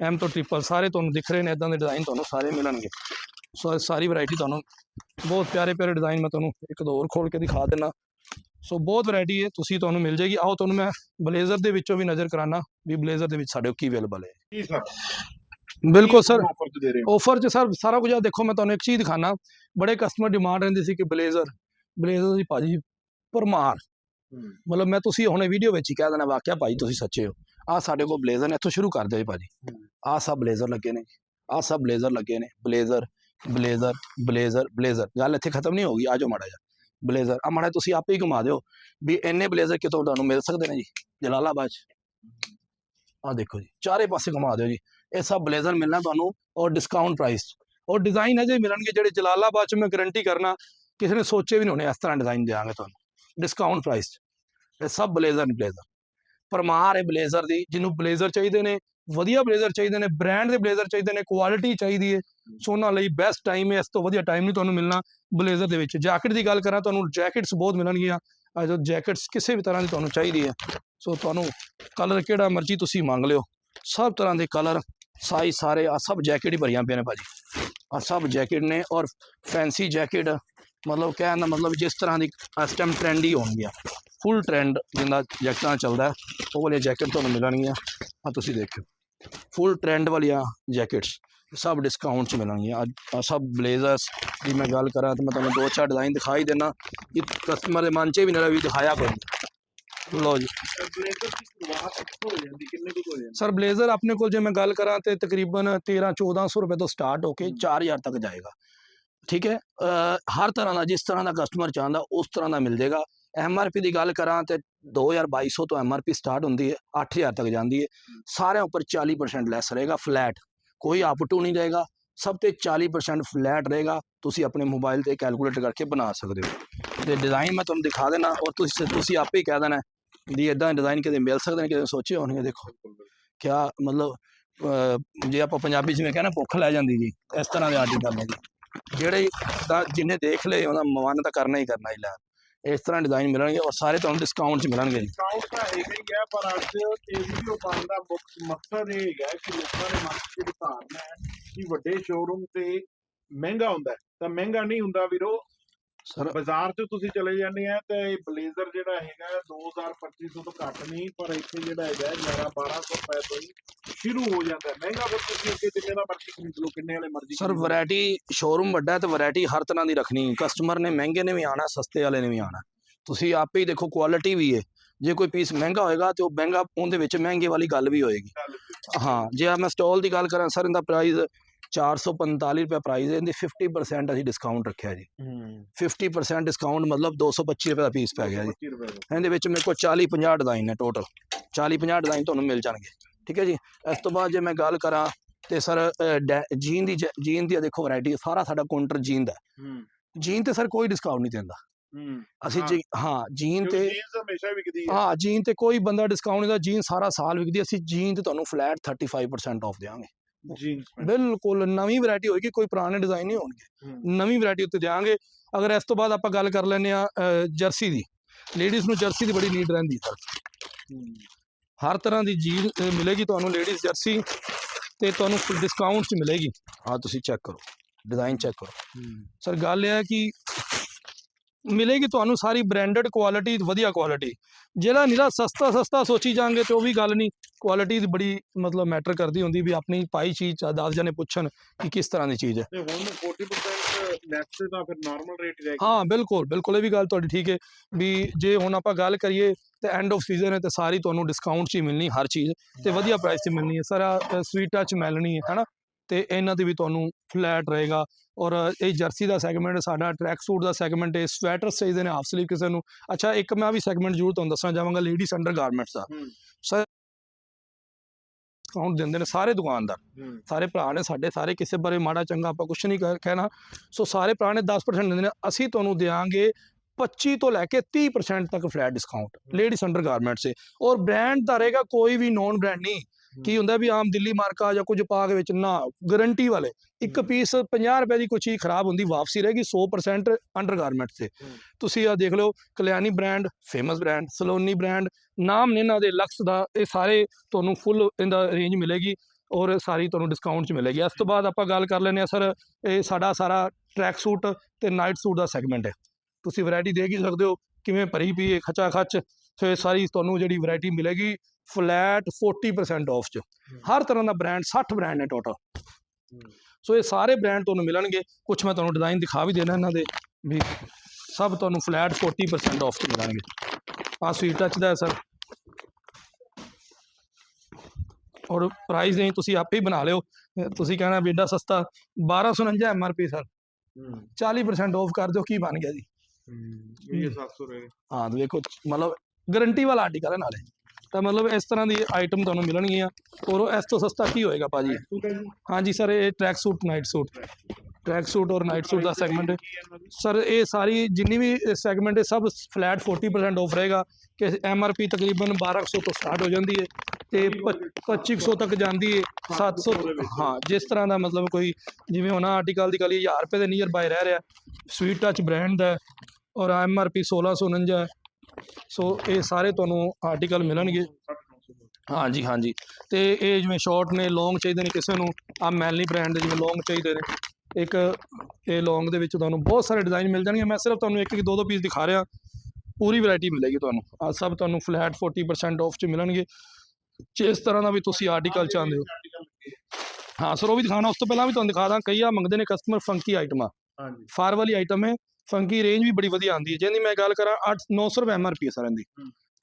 ਐਮ ਤੋਂ ਟ੍ਰਿਪਲ ਸਾਰੇ ਤੁਹਾਨੂੰ ਦਿਖ ਰਹੇ ਨੇ ਇਦਾਂ ਦੇ ਡਿਜ਼ਾਈਨ ਤੁਹਾਨੂੰ ਸਾਰੇ ਮਿਲਣਗੇ। ਸੋ ਸਾਰੀ ਵੈਰਾਈਟੀ ਤੁਹਾਨੂੰ ਬਹੁਤ ਪਿਆਰੇ ਪਿਆਰੇ ਡਿਜ਼ਾਈਨ ਮੈਂ ਤੁਹਾਨੂੰ ਇੱਕ ਦੋ ਹੋਰ ਖੋਲ ਕੇ ਦਿਖਾ ਦਿੰਨਾ। ਸੋ ਬਹੁਤ ਵੈਰਾਈਟੀ ਹੈ ਤੁਸੀਂ ਤੁਹਾਨੂੰ ਮਿਲ ਜਾਏਗੀ। ਆਓ ਤੁਹਾਨੂੰ ਮੈਂ ਬਲੇਜ਼ਰ ਦੇ ਵਿੱਚੋਂ ਵੀ ਨਜ਼ਰ ਕਰਾਨਾ ਵੀ ਬਲੇਜ਼ਰ ਦੇ ਵਿੱਚ ਸਾਡੇ ਕੀ ਅਵੇਲੇਬਲ ਹੈ।
ਕੀ ਸਰ।
ਬਿਲਕੁਲ ਸਰ।
ਆਫਰ ਚ ਦੇ ਰਹੇ ਹੋ?
ਆਫਰ 'ਚ ਸਰ ਸਾਰਾ ਕੁਝ ਆ ਦੇਖੋ ਮੈਂ ਤੁਹਾਨੂੰ ਇੱਕ ਚੀਜ਼ ਦਿਖਾਣਾ ਬੜੇ ਕਸਟਮਰ ਡਿਮਾਂਡ ਰਹਿੰਦੀ ਸੀ ਕਿ ਬਲੇਜ਼ਰ ਬਲੇਜ਼ਰ ਦੀ ਭਾਜੀ ਪਰਮਾਰ
ਹੂੰ।
ਮਤਲਬ ਮੈਂ ਤੁਸੀਂ ਹੁਣੇ ਵੀਡੀਓ ਵਿੱਚ ਹੀ ਕਹਿ ਦੇਣਾ ਵਾਕਿਆ ਭਾਈ ਤੁਸੀਂ ਸੱਚੇ ਹੋ। ਆ ਸਾਡੇ ਕੋਲ ਬਲੇਜ਼ਰ ਨੇ ਇੱਥੋਂ ਸ਼ੁਰੂ ਕਰ ਦਿਓ ਜੀ ਭਾਜੀ
ਹੂੰ।
ਆ ਸਭ ਬਲੇਜ਼ਰ ਲੱਗੇ ਨੇ ਆ ਸਭ ਬਲੇਜ਼ਰ ਲੱਗੇ ਨੇ। Blazer blazer blazer blazer. ਗੱਲ ਇੱਥੇ ਖਤਮ ਨਹੀਂ ਹੋਗੀ ਆਜੋ ਮਾੜਾ ਜਾ ਬਲੇਜ਼ਰ ਆ ਮਾੜਾ ਤੁਸੀਂ ਆਪੇ ਹੀ ਘੁਮਾ ਦਿਓ ਵੀ ਇੰਨੇ ਬਲੇਜ਼ਰ ਕਿਤੋਂ ਤੁਹਾਨੂੰ ਮਿਲ ਸਕਦੇ ਨੇ ਜੀ ਜਲਾਲਾਬਾਦ 'ਚ। ਆ ਦੇਖੋ ਜੀ ਚਾਰੇ ਪਾਸੇ ਘੁਮਾ ਦਿਓ ਜੀ। ਇਹ ਸਭ ਬਲੇਜ਼ਰ ਮਿਲਣਾ ਤੁਹਾਨੂੰ ਔਰ ਡਿਸਕਾਊਂਟ ਪ੍ਰਾਈਸ ਔਰ ਡਿਜ਼ਾਈਨ ਅਜੇ ਮਿਲਣਗੇ ਜਿਹੜੇ ਜਲਾਲਾਬਾਦ 'ਚ ਮੈਂ ਗਾਰੰਟੀ ਕਰਨਾ ਕਿਸੇ ਨੇ ਸੋਚੇ ਵੀ ਨਹੀਂ ਹੋਣੇ ਇਸ ਤਰ੍ਹਾਂ ਡਿਜ਼ਾਈਨ ਦੇਵਾਂਗੇ ਤੁਹਾਨੂੰ। ਡਿਸਕਾਊਂਟ ਪ੍ਰਾਈਸ 'ਚ। ਇਹ ਸਭ ਬਲੇਜ਼ਰ ਨੇ ਬਲੇਜ਼ਰ ਪਰਮਾਰ ਹੈ ਬਲੇਜ਼ਰ ਦੀ, ਜਿਹਨੂੰ ਬਲੇਜ਼ਰ ਚਾਹੀਦੇ ਨੇ, ਵਧੀਆ ਬਲੇਜ਼ਰ ਚਾਹੀਦੇ ਨੇ ਬ੍ਰਾਂਡ ਦੇ ਬਲੇਜ਼ਰ ਚਾਹੀਦੇ ਨੇ ਕੁਆਲਿਟੀ ਚਾਹੀਦੀ ਹੈ ਸੋਨਾ ਲਈ ਬੈਸਟ ਟਾਈਮ ਹੈ ਇਸ ਤੋਂ ਵਧੀਆ ਟਾਈਮ ਨਹੀਂ ਤੁਹਾਨੂੰ ਮਿਲਣਾ ਬਲੇਜ਼ਰ ਦੇ ਵਿੱਚ। ਜੈਕਟ ਦੀ ਗੱਲ ਕਰਾਂ, ਤੁਹਾਨੂੰ ਜੈਕਟਸ ਬਹੁਤ ਮਿਲਣਗੀਆਂ। ਆ ਜੋ ਜੈਕਟਸ ਕਿਸੇ ਵੀ ਤਰ੍ਹਾਂ ਦੀ ਤੁਹਾਨੂੰ ਚਾਹੀਦੀ ਹੈ ਸੋ ਤੁਹਾਨੂੰ ਕਲਰ ਕਿਹੜਾ ਮਰਜ਼ੀ ਤੁਸੀਂ ਮੰਗ ਲਿਓ। ਸਭ ਤਰ੍ਹਾਂ ਦੇ ਕਲਰ ਸਾਈਜ਼ ਸਾਰੇ ਆ, ਸਭ ਜੈਕਟ ਹੀ ਭਰੀਆਂ ਪਈਆਂ ਨੇ ਭਾਜੀ। ਆ ਸਭ ਜੈਕਟ ਨੇ ਔਰ ਫੈਂਸੀ ਜੈਕਟ ਮਤਲਬ ਕਹਿਣ ਦਾ ਮਤਲਬ ਜਿਸ ਤਰ੍ਹਾਂ ਦੀ ਇਸ ਟਾਈਮ ਟ੍ਰੈਂਡ ਹੀ ਹੋਣਗੀਆਂ ਫੁੱਲ ਟ੍ਰੈਂਡ ਜਿੰਦਾ ਜੈਕਟਾਂ ਚੱਲਦਾ ਹੈ, ਉਹ ਵਾਲੀਆਂ ਜੈਕਟ ਤੁਹਾਨੂੰ ਮਿਲਣਗੀਆਂ ਆ ਤੁਸੀਂ ਦੇਖਿਓ ਫੁੱਲ ਟ੍ਰੈਂਡ ਵਾਲੀਆਂ ਜੈਕਟਸ ਸਭ ਡਿਸਕਾਊਂਟ 'ਚ ਮਿਲਣਗੀਆਂ ਆਹ ਆਹ ਸਭ ਬਲੇਜ਼ਰਸ ਦੀ ਮੈਂ ਗੱਲ ਕਰਾਂ ਤਾਂ ਮੈਂ ਤੁਹਾਨੂੰ ਦੋ ਚਾਰ ਡਿਜ਼ਾਈਨ ਦਿਖਾਈ ਦੇਣਾ ਕਿ ਕਸਟਮਰ ਦੇ ਮਨ 'ਚ ਵੀ ਨਾ ਵੀ ਦਿਖਾਇਆ ਕੋਈ ਲਓ ਜੀ
ਬਲੇਜ਼ਰ ਦੀ ਸ਼ੁਰੂਆਤ ਕਿੱਥੋਂ ਹੋ ਜਾਂਦੀ ਕਿੰਨੇ ਦੀ ਹੋ ਜਾਂਦੀ
ਸਰ ਬਲੇਜ਼ਰ ਆਪਣੇ ਕੋਲ ਜੇ ਮੈਂ ਗੱਲ ਕਰਾਂ ਤੇ ਤਕਰੀਬਨ 13 1400 ਰੁਪਏ ਤੋਂ ਸਟਾਰਟ ਹੋ ਕੇ 4000 ਤੱਕ ਜਾਏਗਾ ਠੀਕ ਹੈ? ਹਰ ਤਰ੍ਹਾਂ ਦਾ ਜਿਸ ਤਰ੍ਹਾਂ ਦਾ ਕਸਟਮਰ ਚਾਹੁੰਦਾ ਉਸ ਤਰ੍ਹਾਂ ਦਾ ਮਿਲ ਜਾਏਗਾ। ਐਮਆਰਪੀ ਦੀ ਗੱਲ ਕਰਾਂ ਤੇ 2200 ਤੋਂ ਐਮਆਰਪੀ ਸਟਾਰਟ ਹੁੰਦੀ ਹੈ 8000 ਤੱਕ ਜਾਂਦੀ ਹੈ। ਸਾਰਿਆਂ ਉੱਪਰ 40% ਲੈਸ ਰਹੇਗਾ ਫਲੈਟ ਕੋਈ ਅਪ ਟੂ ਨਹੀਂ ਰਹੇਗਾ। ਸਭ ਤੇ 40% ਫਲੈਟ ਰਹੇਗਾ। ਤੁਸੀਂ ਆਪਣੇ ਮੋਬਾਈਲ ਤੇ ਕੈਲਕੂਲੇਟ ਕਰਕੇ ਬਣਾ ਸਕਦੇ ਹੋ। ਤੇ ਡਿਜ਼ਾਈਨ ਮੈਂ ਤੁਹਾਨੂੰ ਦਿਖਾ ਦੇਣਾ ਔਰ ਤੁਸੀਂ ਤੁਸੀਂ ਆਪੇ ਹੀ ਕਹਿ ਦੇਣਾ ਵੀ ਇਦਾਂ ਡਿਜ਼ਾਈਨ ਕਿਤੇ ਮਿਲ ਸਕਦੇ ਨੇ ਕਿਤੇ ਸੋਚੇ ਹੋਣਗੇ ਦੇਖੋ। ਕਿਆ ਮਤਲਬ ਜੇ ਆਪਾਂ ਪੰਜਾਬੀ ਜਿਵੇਂ ਕਹਿੰਦੇ ਭੁੱਖ ਲੈ ਜਾਂਦੀ ਜੀ ਇਸ ਤਰ੍ਹਾਂ ਦੇ ਆਰਟੀਕਲ ਨੇ ਜੀ। ਜਿਹੜੇ ਤਾਂ ਜਿਹਨੇ ਦੇਖ ਲਏ ਉਹਦਾ ਮਨ ਤਾਂ ਕਰਨਾ ਹੀ ਕਰਨਾ ਹੀ ਲੈ। ਇਸ ਤਰ੍ਹਾਂ ਡਿਜ਼ਾਈਨ ਮਿਲਣਗੇ ਔਰ ਸਾਰੇ ਤੁਹਾਨੂੰ ਡਿਸਕਾਊਂਟ 'ਚ ਮਿਲਣਗੇ ਜੀ।
ਡਿਸਕਾਊਂਟ ਤਾਂ ਹੈਗਾ ਹੀ ਹੈ, ਪਰ ਅੱਜ ਇਹ ਵੀਡੀਓ ਪਾਉਣ ਦਾ ਮੁੱਖ ਮਕਸਦ ਇਹ ਹੈਗਾ ਕਿ ਲੋਕਾਂ ਦੇ ਮਨ 'ਚ ਜਿਹੜੀ ਧਾਰਨਾ ਹੈ ਕਿ ਵੱਡੇ ਸ਼ੋਰੂਮ ਤੇ ਮਹਿੰਗਾ ਹੁੰਦਾ ਤਾਂ ਮਹਿੰਗਾ ਨਹੀਂ ਹੁੰਦਾ ਵੀਰੋ
ਸਰ
ਬਾਜ਼ਾਰ 'ਚ ਤੁਸੀਂ ਚਲੇ ਜਾਂਦੇ ਆ ਤੇ ਇਹ ਬਲੇਜ਼ਰ ਜਿਹੜਾ ਹੈਗਾ 2000 2500 ਤੋਂ ਘੱਟ ਨਹੀਂ ਪਰ ਇੱਥੇ ਜਿਹੜਾ ਹੈਗਾ 11 1200 ਰੁਪਏ ਤੋਂ ਹੀ ਸ਼ੁਰੂ ਹੋ ਜਾਂਦਾ ਮਹਿੰਗਾ ਫਿਰ ਤੁਸੀਂ ਅੱਗੇ ਜਿੰਨੇ ਦਾ ਮਰਜ਼ੀ ਖਰੀਦ ਲਓ ਕਿੰਨੇ ਵਾਲੇ ਮਰਜ਼ੀ
ਸਰ। ਵੈਰਾਈਟੀ ਸ਼ੋਰੂਮ ਵੱਡਾ ਤੇ ਵੈਰਾਈਟੀ ਹਰ ਤਰ੍ਹਾਂ ਦੀ ਰੱਖਣੀ ਕਸਟਮਰ ਨੇ ਮਹਿੰਗੇ ਨੇ ਵੀ ਆਣਾ ਸਸਤੇ ਵਾਲੇ ਨੇ ਵੀ ਆਣਾ ਤੁਸੀਂ ਆਪੇ ਹੀ ਦੇਖੋ ਕੁਆਲਿਟੀ ਵੀ ਹੈ। ਜੇ ਕੋਈ ਪੀਸ ਮਹਿੰਗਾ ਹੋਏਗਾ ਤੇ ਉਹ ਮਹਿੰਗਾ ਉਹਦੇ ਵਿੱਚ ਮਹਿੰਗੇ ਵਾਲੀ ਗੱਲ ਵੀ ਹੋਏਗੀ। ਹਾਂ ਜੇ ਆ ਮੈਂ ਸਟਾਲ ਦੀ ਗੱਲ ਕਰਾਂ ਸਰ ਇਹਦਾ ਪ੍ਰਾਈਸ 445 ਰੁਪਏ ਪ੍ਰਾਈਸ ਹੈ ਇਹਦੇ 50% ਅਸੀਂ ਡਿਸਕਾਊਂਟ ਰੱਖਿਆ ਜੀ।
ਹੂੰ।
50% ਡਿਸਕਾਊਂਟ ਮਤਲਬ 225 ਰੁਪਏ ਦਾ ਪੀਸ ਪੈ ਗਿਆ ਜੀ।
25 ਰੁਪਏ ਦਾ।
ਇਹਦੇ ਵਿੱਚ ਮੇਰੇ ਕੋਲ 40 50 ਡਿਜ਼ਾਈਨ ਨੇ ਟੋਟਲ 40 50 ਡਿਜ਼ਾਈਨ ਤੁਹਾਨੂੰ ਮਿਲ ਜਾਣਗੇ। ਠੀਕ ਹੈ ਜੀ? ਇਸ ਤੋਂ ਬਾਅਦ ਜੇ ਮੈਂ ਗੱਲ ਕਰਾਂ ਤੇ ਸਰ ਜੀਨ ਦੀ ਜੀਨ ਦੀ ਦੇਖੋ ਵੈਰਾਈਟੀ ਸਾਰਾ ਸਾਡਾ ਕਾਊਂਟਰ ਜੀਨ ਦਾ।
ਹੂੰ।
ਜੀਨ ਤੇ ਸਰ ਕੋਈ ਡਿਸਕਾਊਂਟ ਨਹੀਂ ਦਿੰਦਾ।
ਹੂੰ।
ਅਸੀਂ
ਹਾਂ।
ਜੀ ਹਾਂ ਜੀਨ ਤੇ
ਹਮੇਸ਼ਾ ਵਿਕਦੀ ਹੈ।
ਹਾਂ ਜੀਨ ਤੇ ਕੋਈ ਬੰਦਾ ਡਿਸਕਾਊਂਟ ਨਹੀਂ ਦਾ ਜੀਨ ਸਾਰਾ ਸਾਲ ਵਿਕਦੀ ਅਸੀਂ ਜੀਨ ਤੇ ਤੁਹਾਨੂੰ ਫਲੈਟ 35% ਆਫ ਦੇਵਾਂਗੇ
ਜੀਨਸ
ਬਿਲਕੁਲ ਨਵੀਂ ਵੈਰਾਈਟੀ ਹੋਏਗੀ ਕੋਈ ਪੁਰਾਣੇ ਡਿਜ਼ਾਈਨ ਨਹੀਂ ਹੋਣਗੇ। ਨਵੀਂ ਵੈਰਾਈਟੀ ਉੱਤੇ ਦੇਵਾਂਗੇ ਅਗਰ ਇਸ ਤੋਂ ਬਾਅਦ ਆਪਾਂ ਗੱਲ ਕਰ ਲੈਂਦੇ ਆ ਜਰਸੀ ਦੀ। ਲੇਡੀਜ਼ ਨੂੰ ਜਰਸੀ ਦੀ ਬੜੀ ਨੀਡ ਰਹਿੰਦੀ ਸਰ ਹਰ ਤਰ੍ਹਾਂ ਦੀ ਜੀਨ ਅ, ਮਿਲੇਗੀ ਤੁਹਾਨੂੰ ਲੇਡੀਜ਼ ਜਰਸੀ ਤੇ ਤੁਹਾਨੂੰ ਡਿਸਕਾਊਂਟ 'ਚ ਮਿਲੇਗੀ। ਆ ਤੁਸੀਂ ਚੈੱਕ ਕਰੋ। ਡਿਜ਼ਾਈਨ ਚੈੱਕ ਕਰੋ। ਸਰ ਗੱਲ ਇਹ ਹੈ ਕਿ ਮਿਲੇਗੀ ਤੁਹਾਨੂੰ ਸਾਰੀ ਬ੍ਰਾਂਡਡ ਕੁਆਲਿਟੀ ਵਧੀਆ ਕੁਆਲਿਟੀ ਜਿਹੜਾ ਨਿਰਾ ਸਸਤਾ ਸਸਤਾ ਸੋਚੀ ਜਾਣਗੇ ਤੇ ਉਹ ਵੀ ਗੱਲ ਨਹੀਂ। ਕੁਆਲਿਟੀ ਦੀ ਬੜੀ ਮਤਲਬ ਮੈਟਰ ਕਰਦੀ ਹੁੰਦੀ ਵੀ ਆਪਣੀ ਪਾਈ ਚੀਜ਼ 10 ਜਣੇ ਪੁੱਛਣ ਕਿ ਕਿਸ ਤਰ੍ਹਾਂ ਦੀ ਚੀਜ਼ ਹੈ।
ਤੇ ਹੁਣ 40% ਲੈਸ ਤੇ ਤਾਂ ਫਿਰ ਨਾਰਮਲ ਰੇਟ ਰਹਿ ਗਿਆ
ਹਾਂ ਬਿਲਕੁਲ ਬਿਲਕੁਲ ਇਹ ਵੀ ਗੱਲ ਤੁਹਾਡੀ ਠੀਕ ਹੈ ਵੀ ਜੇ ਹੁਣ ਆਪਾਂ ਗੱਲ ਕਰੀਏ ਤੇ ਐਂਡ ਆਫ ਸੀਜ਼ਨ ਹੈ ਤੇ ਸਾਰੀ ਤੁਹਾਨੂੰ ਡਿਸਕਾਊਂਟ 'ਚ ਹੀ ਮਿਲਣੀ ਹਰ ਚੀਜ਼ ਤੇ ਵਧੀਆ ਪ੍ਰਾਈਸ 'ਤੇ ਮਿਲਣੀ ਹੈ। ਸਾਰਾ ਸਵੀਟ ਟੱਚ ਮਿਲਣੀ ਹੈ ਹੈਨਾ ਤੇ ਇਹਨਾਂ ਦੀ ਵੀ ਤੁਹਾਨੂੰ ਫਲੈਟ ਰਹੇਗਾ। ਔਰ ਇਹ ਜਰਸੀ ਦਾ ਸੈਗਮੈਂਟ ਸਾਡਾ ਟਰੈਕ ਸੂਟ ਦਾ ਸੈਗਮੈਂਟ ਹੈ ਸਵੈਟਰ ਚਾਹੀਦੇ ਨੇ ਹਾਫ ਸਲੀਵ ਕਿਸੇ ਨੂੰ। ਅੱਛਾ ਇੱਕ ਮੈਂ ਵੀ ਸੈਗਮੈਂਟ ਜ਼ਰੂਰ ਤੁਹਾਨੂੰ ਦੱਸਣਾ ਚਾਹਾਂਗਾ ਲੇਡੀਜ਼ ਅੰਡਰ ਗਾਰਮੈਂਟਸ ਦਾ। ਸਰ ਡਿਸਕਾਊਂਟ ਦਿੰਦੇ ਨੇ ਸਾਰੇ ਦੁਕਾਨਦਾਰ। ਸਾਰੇ ਭਰਾ ਨੇ ਸਾਡੇ ਸਾਰੇ ਕਿਸੇ ਬਾਰੇ ਮਾੜਾ ਚੰਗਾ ਆਪਾਂ ਕੁਝ ਨਹੀਂ ਕਹਿ- ਕਹਿਣਾ। ਸੋ ਸਾਰੇ ਭਰਾ ਨੇ 10% ਦਿੰਦੇ ਨੇ ਅਸੀਂ ਤੁਹਾਨੂੰ ਦੇਵਾਂਗੇ 25 ਤੋਂ ਲੈ ਕੇ 30% ਤੱਕ flat discount ladies undergarment ਸੇ ਔਰ ਬ੍ਰਾਂਡ ਦਾ ਰਹੇਗਾ ਕੋਈ ਵੀ ਨੋਨ ਬ੍ਰਾਂਡ ਨਹੀਂ। ਕੀ ਹੁੰਦਾ ਵੀ ਆਮ ਦਿੱਲੀ ਮਾਰਕਾ ਜਾਂ ਕੁਝ ਪਾ ਕੇ ਵਿੱਚ ਨਾ ਗਾਰੰਟੀ ਵਾਲੇ ਇੱਕ। ਪੀਸ 50 ਰੁਪਏ ਦੀ ਕੋਈ ਚੀਜ਼ ਖਰਾਬ ਹੁੰਦੀ ਵਾਪਸੀ ਰਹੇਗੀ 100% ਅੰਡਰ ਗਾਰਮੈਂਟ ਸੇ
ਹਮ।
ਤੁਸੀਂ ਆ ਦੇਖ ਲਓ Kalyani brand famous brand Saloni brand ਨਾਮ ਨੇ ਇਹਨਾਂ ਦੇ ਲਕਸ ਦਾ ਇਹ ਸਾਰੇ ਤੁਹਾਨੂੰ ਫੁੱਲ ਇਹਦਾ ਰੇਂਜ ਮਿਲੇਗੀ ਔਰ ਸਾਰੀ ਤੁਹਾਨੂੰ ਡਿਸਕਾਊਂਟ 'ਚ ਮਿਲੇਗੀ ਇਸ ਤੋਂ ਬਾਅਦ ਆਪਾਂ ਗੱਲ ਕਰ ਲੈਂਦੇ ਆ ਸਰ ਇਹ ਸਾਡਾ ਸਾਰਾ ਟਰੈਕ ਸੂਟ ਤੇ ਨਾਈਟ ਸੂਟ ਦਾ ਸੈਗਮੈਂਟ ਹੈ ਤੁਸੀਂ ਵੈਰਾਈਟੀ ਦੇਖ ਹੀ ਸਕਦੇ ਹੋ ਕਿਵੇਂ ਭਰੀ ਪਈ ਹੈ ਖਚਾ ਖਚ ਸੋ ਇਹ ਸਾਰੀ ਤੁਹਾਨੂੰ ਜਿਹੜੀ ਵੈਰਾਈਟੀ ਮਿਲੇਗੀ ਫਲੈਟ 40% ਆਫ 'ਚ। ਹਰ ਤਰ੍ਹਾਂ ਦਾ ਬ੍ਰਾਂਡ 60 ਬ੍ਰਾਂਡ ਨੇ ਟੋਟਲ ਸੋ ਇਹ ਸਾਰੇ ਬ੍ਰਾਂਡ ਤੁਹਾਨੂੰ ਮਿਲਣਗੇ। ਕੁਝ ਮੈਂ ਤੁਹਾਨੂੰ ਡਿਜ਼ਾਈਨ ਦਿਖਾ ਵੀ ਦੇਣਾ ਇਹਨਾਂ ਦੇ ਵੀ ਸਭ ਤੁਹਾਨੂੰ ਫਲੈਟ 40% ਆਫ 'ਚ ਮਿਲਣਗੇ। ਆ ਸਵੀਟ ਟੱਚ ਦਾ ਸਰ ਔਰ ਪ੍ਰਾਈਸ ਨਹੀਂ ਤੁਸੀਂ ਆਪੇ ਹੀ ਬਣਾ ਲਿਓ। ਤੁਸੀਂ ਕਹਿਣਾ ਵੀ ਏਡਾ ਸਸਤਾ 1249 ਐਮਆਰਪੀ ਸਰ
ਹੂੰ।
40% ਆਫ ਕਰ ਦਿਓ ਕੀ ਬਣ ਗਿਆ ਜੀ।
ਇਹ 700 ਰਹੇ
ਹਾਂ ਤੇ ਦੇਖੋ ਮਤਲਬ ਗਾਰੰਟੀ ਵਾਲਾ ਆਰਟੀਕਲ ਹੈ ਨਾਲੇ। ਤਾਂ ਮਤਲਬ ਇਸ ਤਰ੍ਹਾਂ ਦੀ ਆਈਟਮ ਤੁਹਾਨੂੰ ਮਿਲਣਗੀਆਂ ਔਰ ਇਸ ਤੋਂ ਸਸਤਾ ਕੀ ਹੋਏਗਾ ਭਾਜੀ? ਹਾਂਜੀ ਸਰ ਇਹ track suit night suit track suit ਔਰ ਨਾਈਟ ਸੂਟ ਦਾ ਸੈਗਮੈਂਟ ਹੈ? ਸਰ ਇਹ ਸਾਰੀ ਜਿੰਨੀ ਵੀ ਸੈਗਮੈਂਟ ਹੈ ਸਭ ਫਲੈਟ 40% ਆਫ ਰਹੇਗਾ ਕਿ ਐਮਆਰਪੀ ਤਕਰੀਬਨ 1200 ਤੋਂ ਸਟਾਰਟ ਹੋ ਜਾਂਦੀ ਹੈ ਤੇ ਪ- 2500 ਤੱਕ ਜਾਂਦੀ ਹੈ 700 ਹਾਂ ਜਿਸ ਤਰ੍ਹਾਂ ਦਾ ਮਤਲਬ ਕੋਈ ਜਿਵੇਂ ਹੁਣ ਆਰਟੀਕਲ ਦੀ ਗੱਲ 1000 ਰੁਪਏ ਦੇ ਨੀਅਰ ਬਾਈ ਰਹਿ ਰਿਹਾ। ਸਵੀਟ ਟੱਚ ਬ੍ਰਾਂਡ ਦਾ ਔਰ ਐਮਆਰਪੀ 1649 ਹੈ। ਸੋ ਇਹ ਸਾਰੇ ਤੁਹਾਨੂੰ ਆਰਟੀਕਲ ਮਿਲਣਗੇ। ਹਾਂਜੀ ਹਾਂਜੀ। ਤੇ ਇਹ ਜਿਵੇਂ ਸ਼ਾਰਟ ਨੇ ਲੌਂਗ ਚਾਹੀਦੇ ਨੇ ਕਿਸੇ ਨੂੰ ਆ ਮੈਲਨੀ ਬ੍ਰਾਂਡ ਦੇ ਜਿਵੇਂ ਲੌਂਗ ਚਾਹੀਦੇ ਨੇ। ਇੱਕ ਇਹ ਲੌਂਗ ਦੇ ਵਿੱਚ ਤੁਹਾਨੂੰ ਬਹੁਤ ਸਾਰੇ ਡਿਜ਼ਾਈਨ ਮਿਲ ਜਾਣਗੇ। ਮੈਂ ਸਿਰਫ ਤੁਹਾਨੂੰ ਇੱਕ ਇੱਕ ਦੋ ਦੋ ਪੀਸ ਦਿਖਾ ਰਿਹਾ। ਪੂਰੀ ਵੈਰਾਈਟੀ ਮਿਲੇਗੀ ਤੁਹਾਨੂੰ। ਆ ਸਭ ਤੁਹਾਨੂੰ ਫਲੈਟ 40% ਆਫ 'ਚ ਮਿਲਣਗੇ। ਇਸ ਤਰ੍ਹਾਂ ਦਾ ਵੀ ਤੁਸੀਂ ਆਰਟੀਕਲ ਚਾਹੁੰਦੇ ਹੋ। ਹਾਂ, ਸਰ, ਉਹ ਵੀ ਦਿਖਾਣਾ ਉਸ ਤੋਂ ਪਹਿਲਾਂ ਵੀ ਤੁਹਾਨੂੰ ਦਿਖਾ ਦਾਂ, ਕਈ ਆ ਮੰਗਦੇ ਨੇ ਕਸਟਮਰ ਫੰਕੀ ਆਈਟਮਾਂ
ਹਾਂਜੀ।
ਫਾਰ ਵਾਲੀ ਆਈਟਮ ਹੈ ਫੰਕੀ ਰੇਂਜ ਵੀ ਬੜੀ ਵਧੀਆ ਆਉਂਦੀ ਹੈ। ਜਿਹਦੀ ਮੈਂ ਗੱਲ ਕਰਾਂ 8 900 ਰੁਪਏ ਐਮਆਰਪੀ ਹੈ ਸਰ ਇਹਦੀ।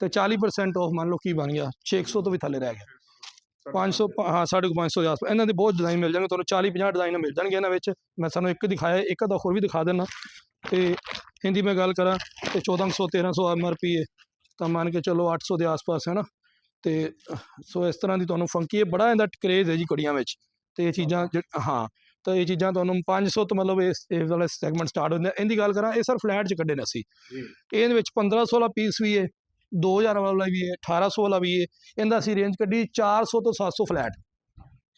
ਤੇ 40% ਆਫ ਮੰਨ ਲਓ ਕੀ ਬਣ ਗਿਆ 600 ਤੋਂ ਵੀ ਥੱਲੇ ਰਹਿ ਗਿਆ। 500 ਪ- ਹਾਂ 550 ਦੇ ਆਸ ਇਹਨਾਂ ਦੇ ਬਹੁਤ ਡਿਜ਼ਾਈਨ ਮਿਲ ਜਾਣਗੇ ਤੁਹਾਨੂੰ 40 50 ਡਿਜ਼ਾਈਨ ਮਿਲ ਜਾਣਗੇ ਇਹਨਾਂ ਵਿੱਚ। ਮੈਂ ਤੁਹਾਨੂੰ ਇੱਕ ਦਿਖਾਇਆ ਇੱਕ ਦਾ ਹੋਰ ਵੀ ਦਿਖਾ ਦੇਣਾ ਤੇ ਇਹਦੀ ਮੈਂ ਗੱਲ ਕਰਾਂ ਤੇ 1400 1300 ਐਮਆਰਪੀ ਹੈ। ਤਾਂ ਮੰਨ ਕੇ ਚਲੋ 800 ਦੇ ਆਸ-ਪਾਸ ਹੈ ਨਾ। ਤੇ ਸੋ ਇਸ ਤਰ੍ਹਾਂ ਦੀ ਤੁਹਾਨੂੰ ਫੰਕੀ ਹੈ। ਬੜਾ ਇਹਦਾ ਕਰੇਜ਼ ਹੈ ਜੀ ਕੁੜੀਆਂ ਵਿੱਚ। ਤੇ ਇਹ ਚੀਜ਼ਾਂ ਹਾਂ।
ਤਾਂ ਇਹ ਚੀਜ਼ਾਂ ਤੁਹਾਨੂੰ 500 ਤੋਂ ਮਤਲਬ ਇਸ ਇਸ ਵਾਲਾ ਸੈਗਮੈਂਟ ਸਟਾਰਟ ਹੁੰਦੇ ਇਹਦੀ ਗੱਲ ਕਰਾਂ ਇਹ ਸਰ ਫਲੈਟ ਚ ਕੱਢੇ ਨੇ ਅਸੀਂ। ਇਹਦੇ ਵਿੱਚ 1500 ਵਾਲਾ ਪੀਸ ਵੀ ਹੈ 2000 ਵਾਲਾ ਵੀ ਹੈ 1800 ਵਾਲਾ ਵੀ ਹੈ ਇਹਦਾ ਅਸੀਂ ਰੇਂਜ ਕੱਢੀ 400 ਤੋਂ 700 ਫਲੈਟ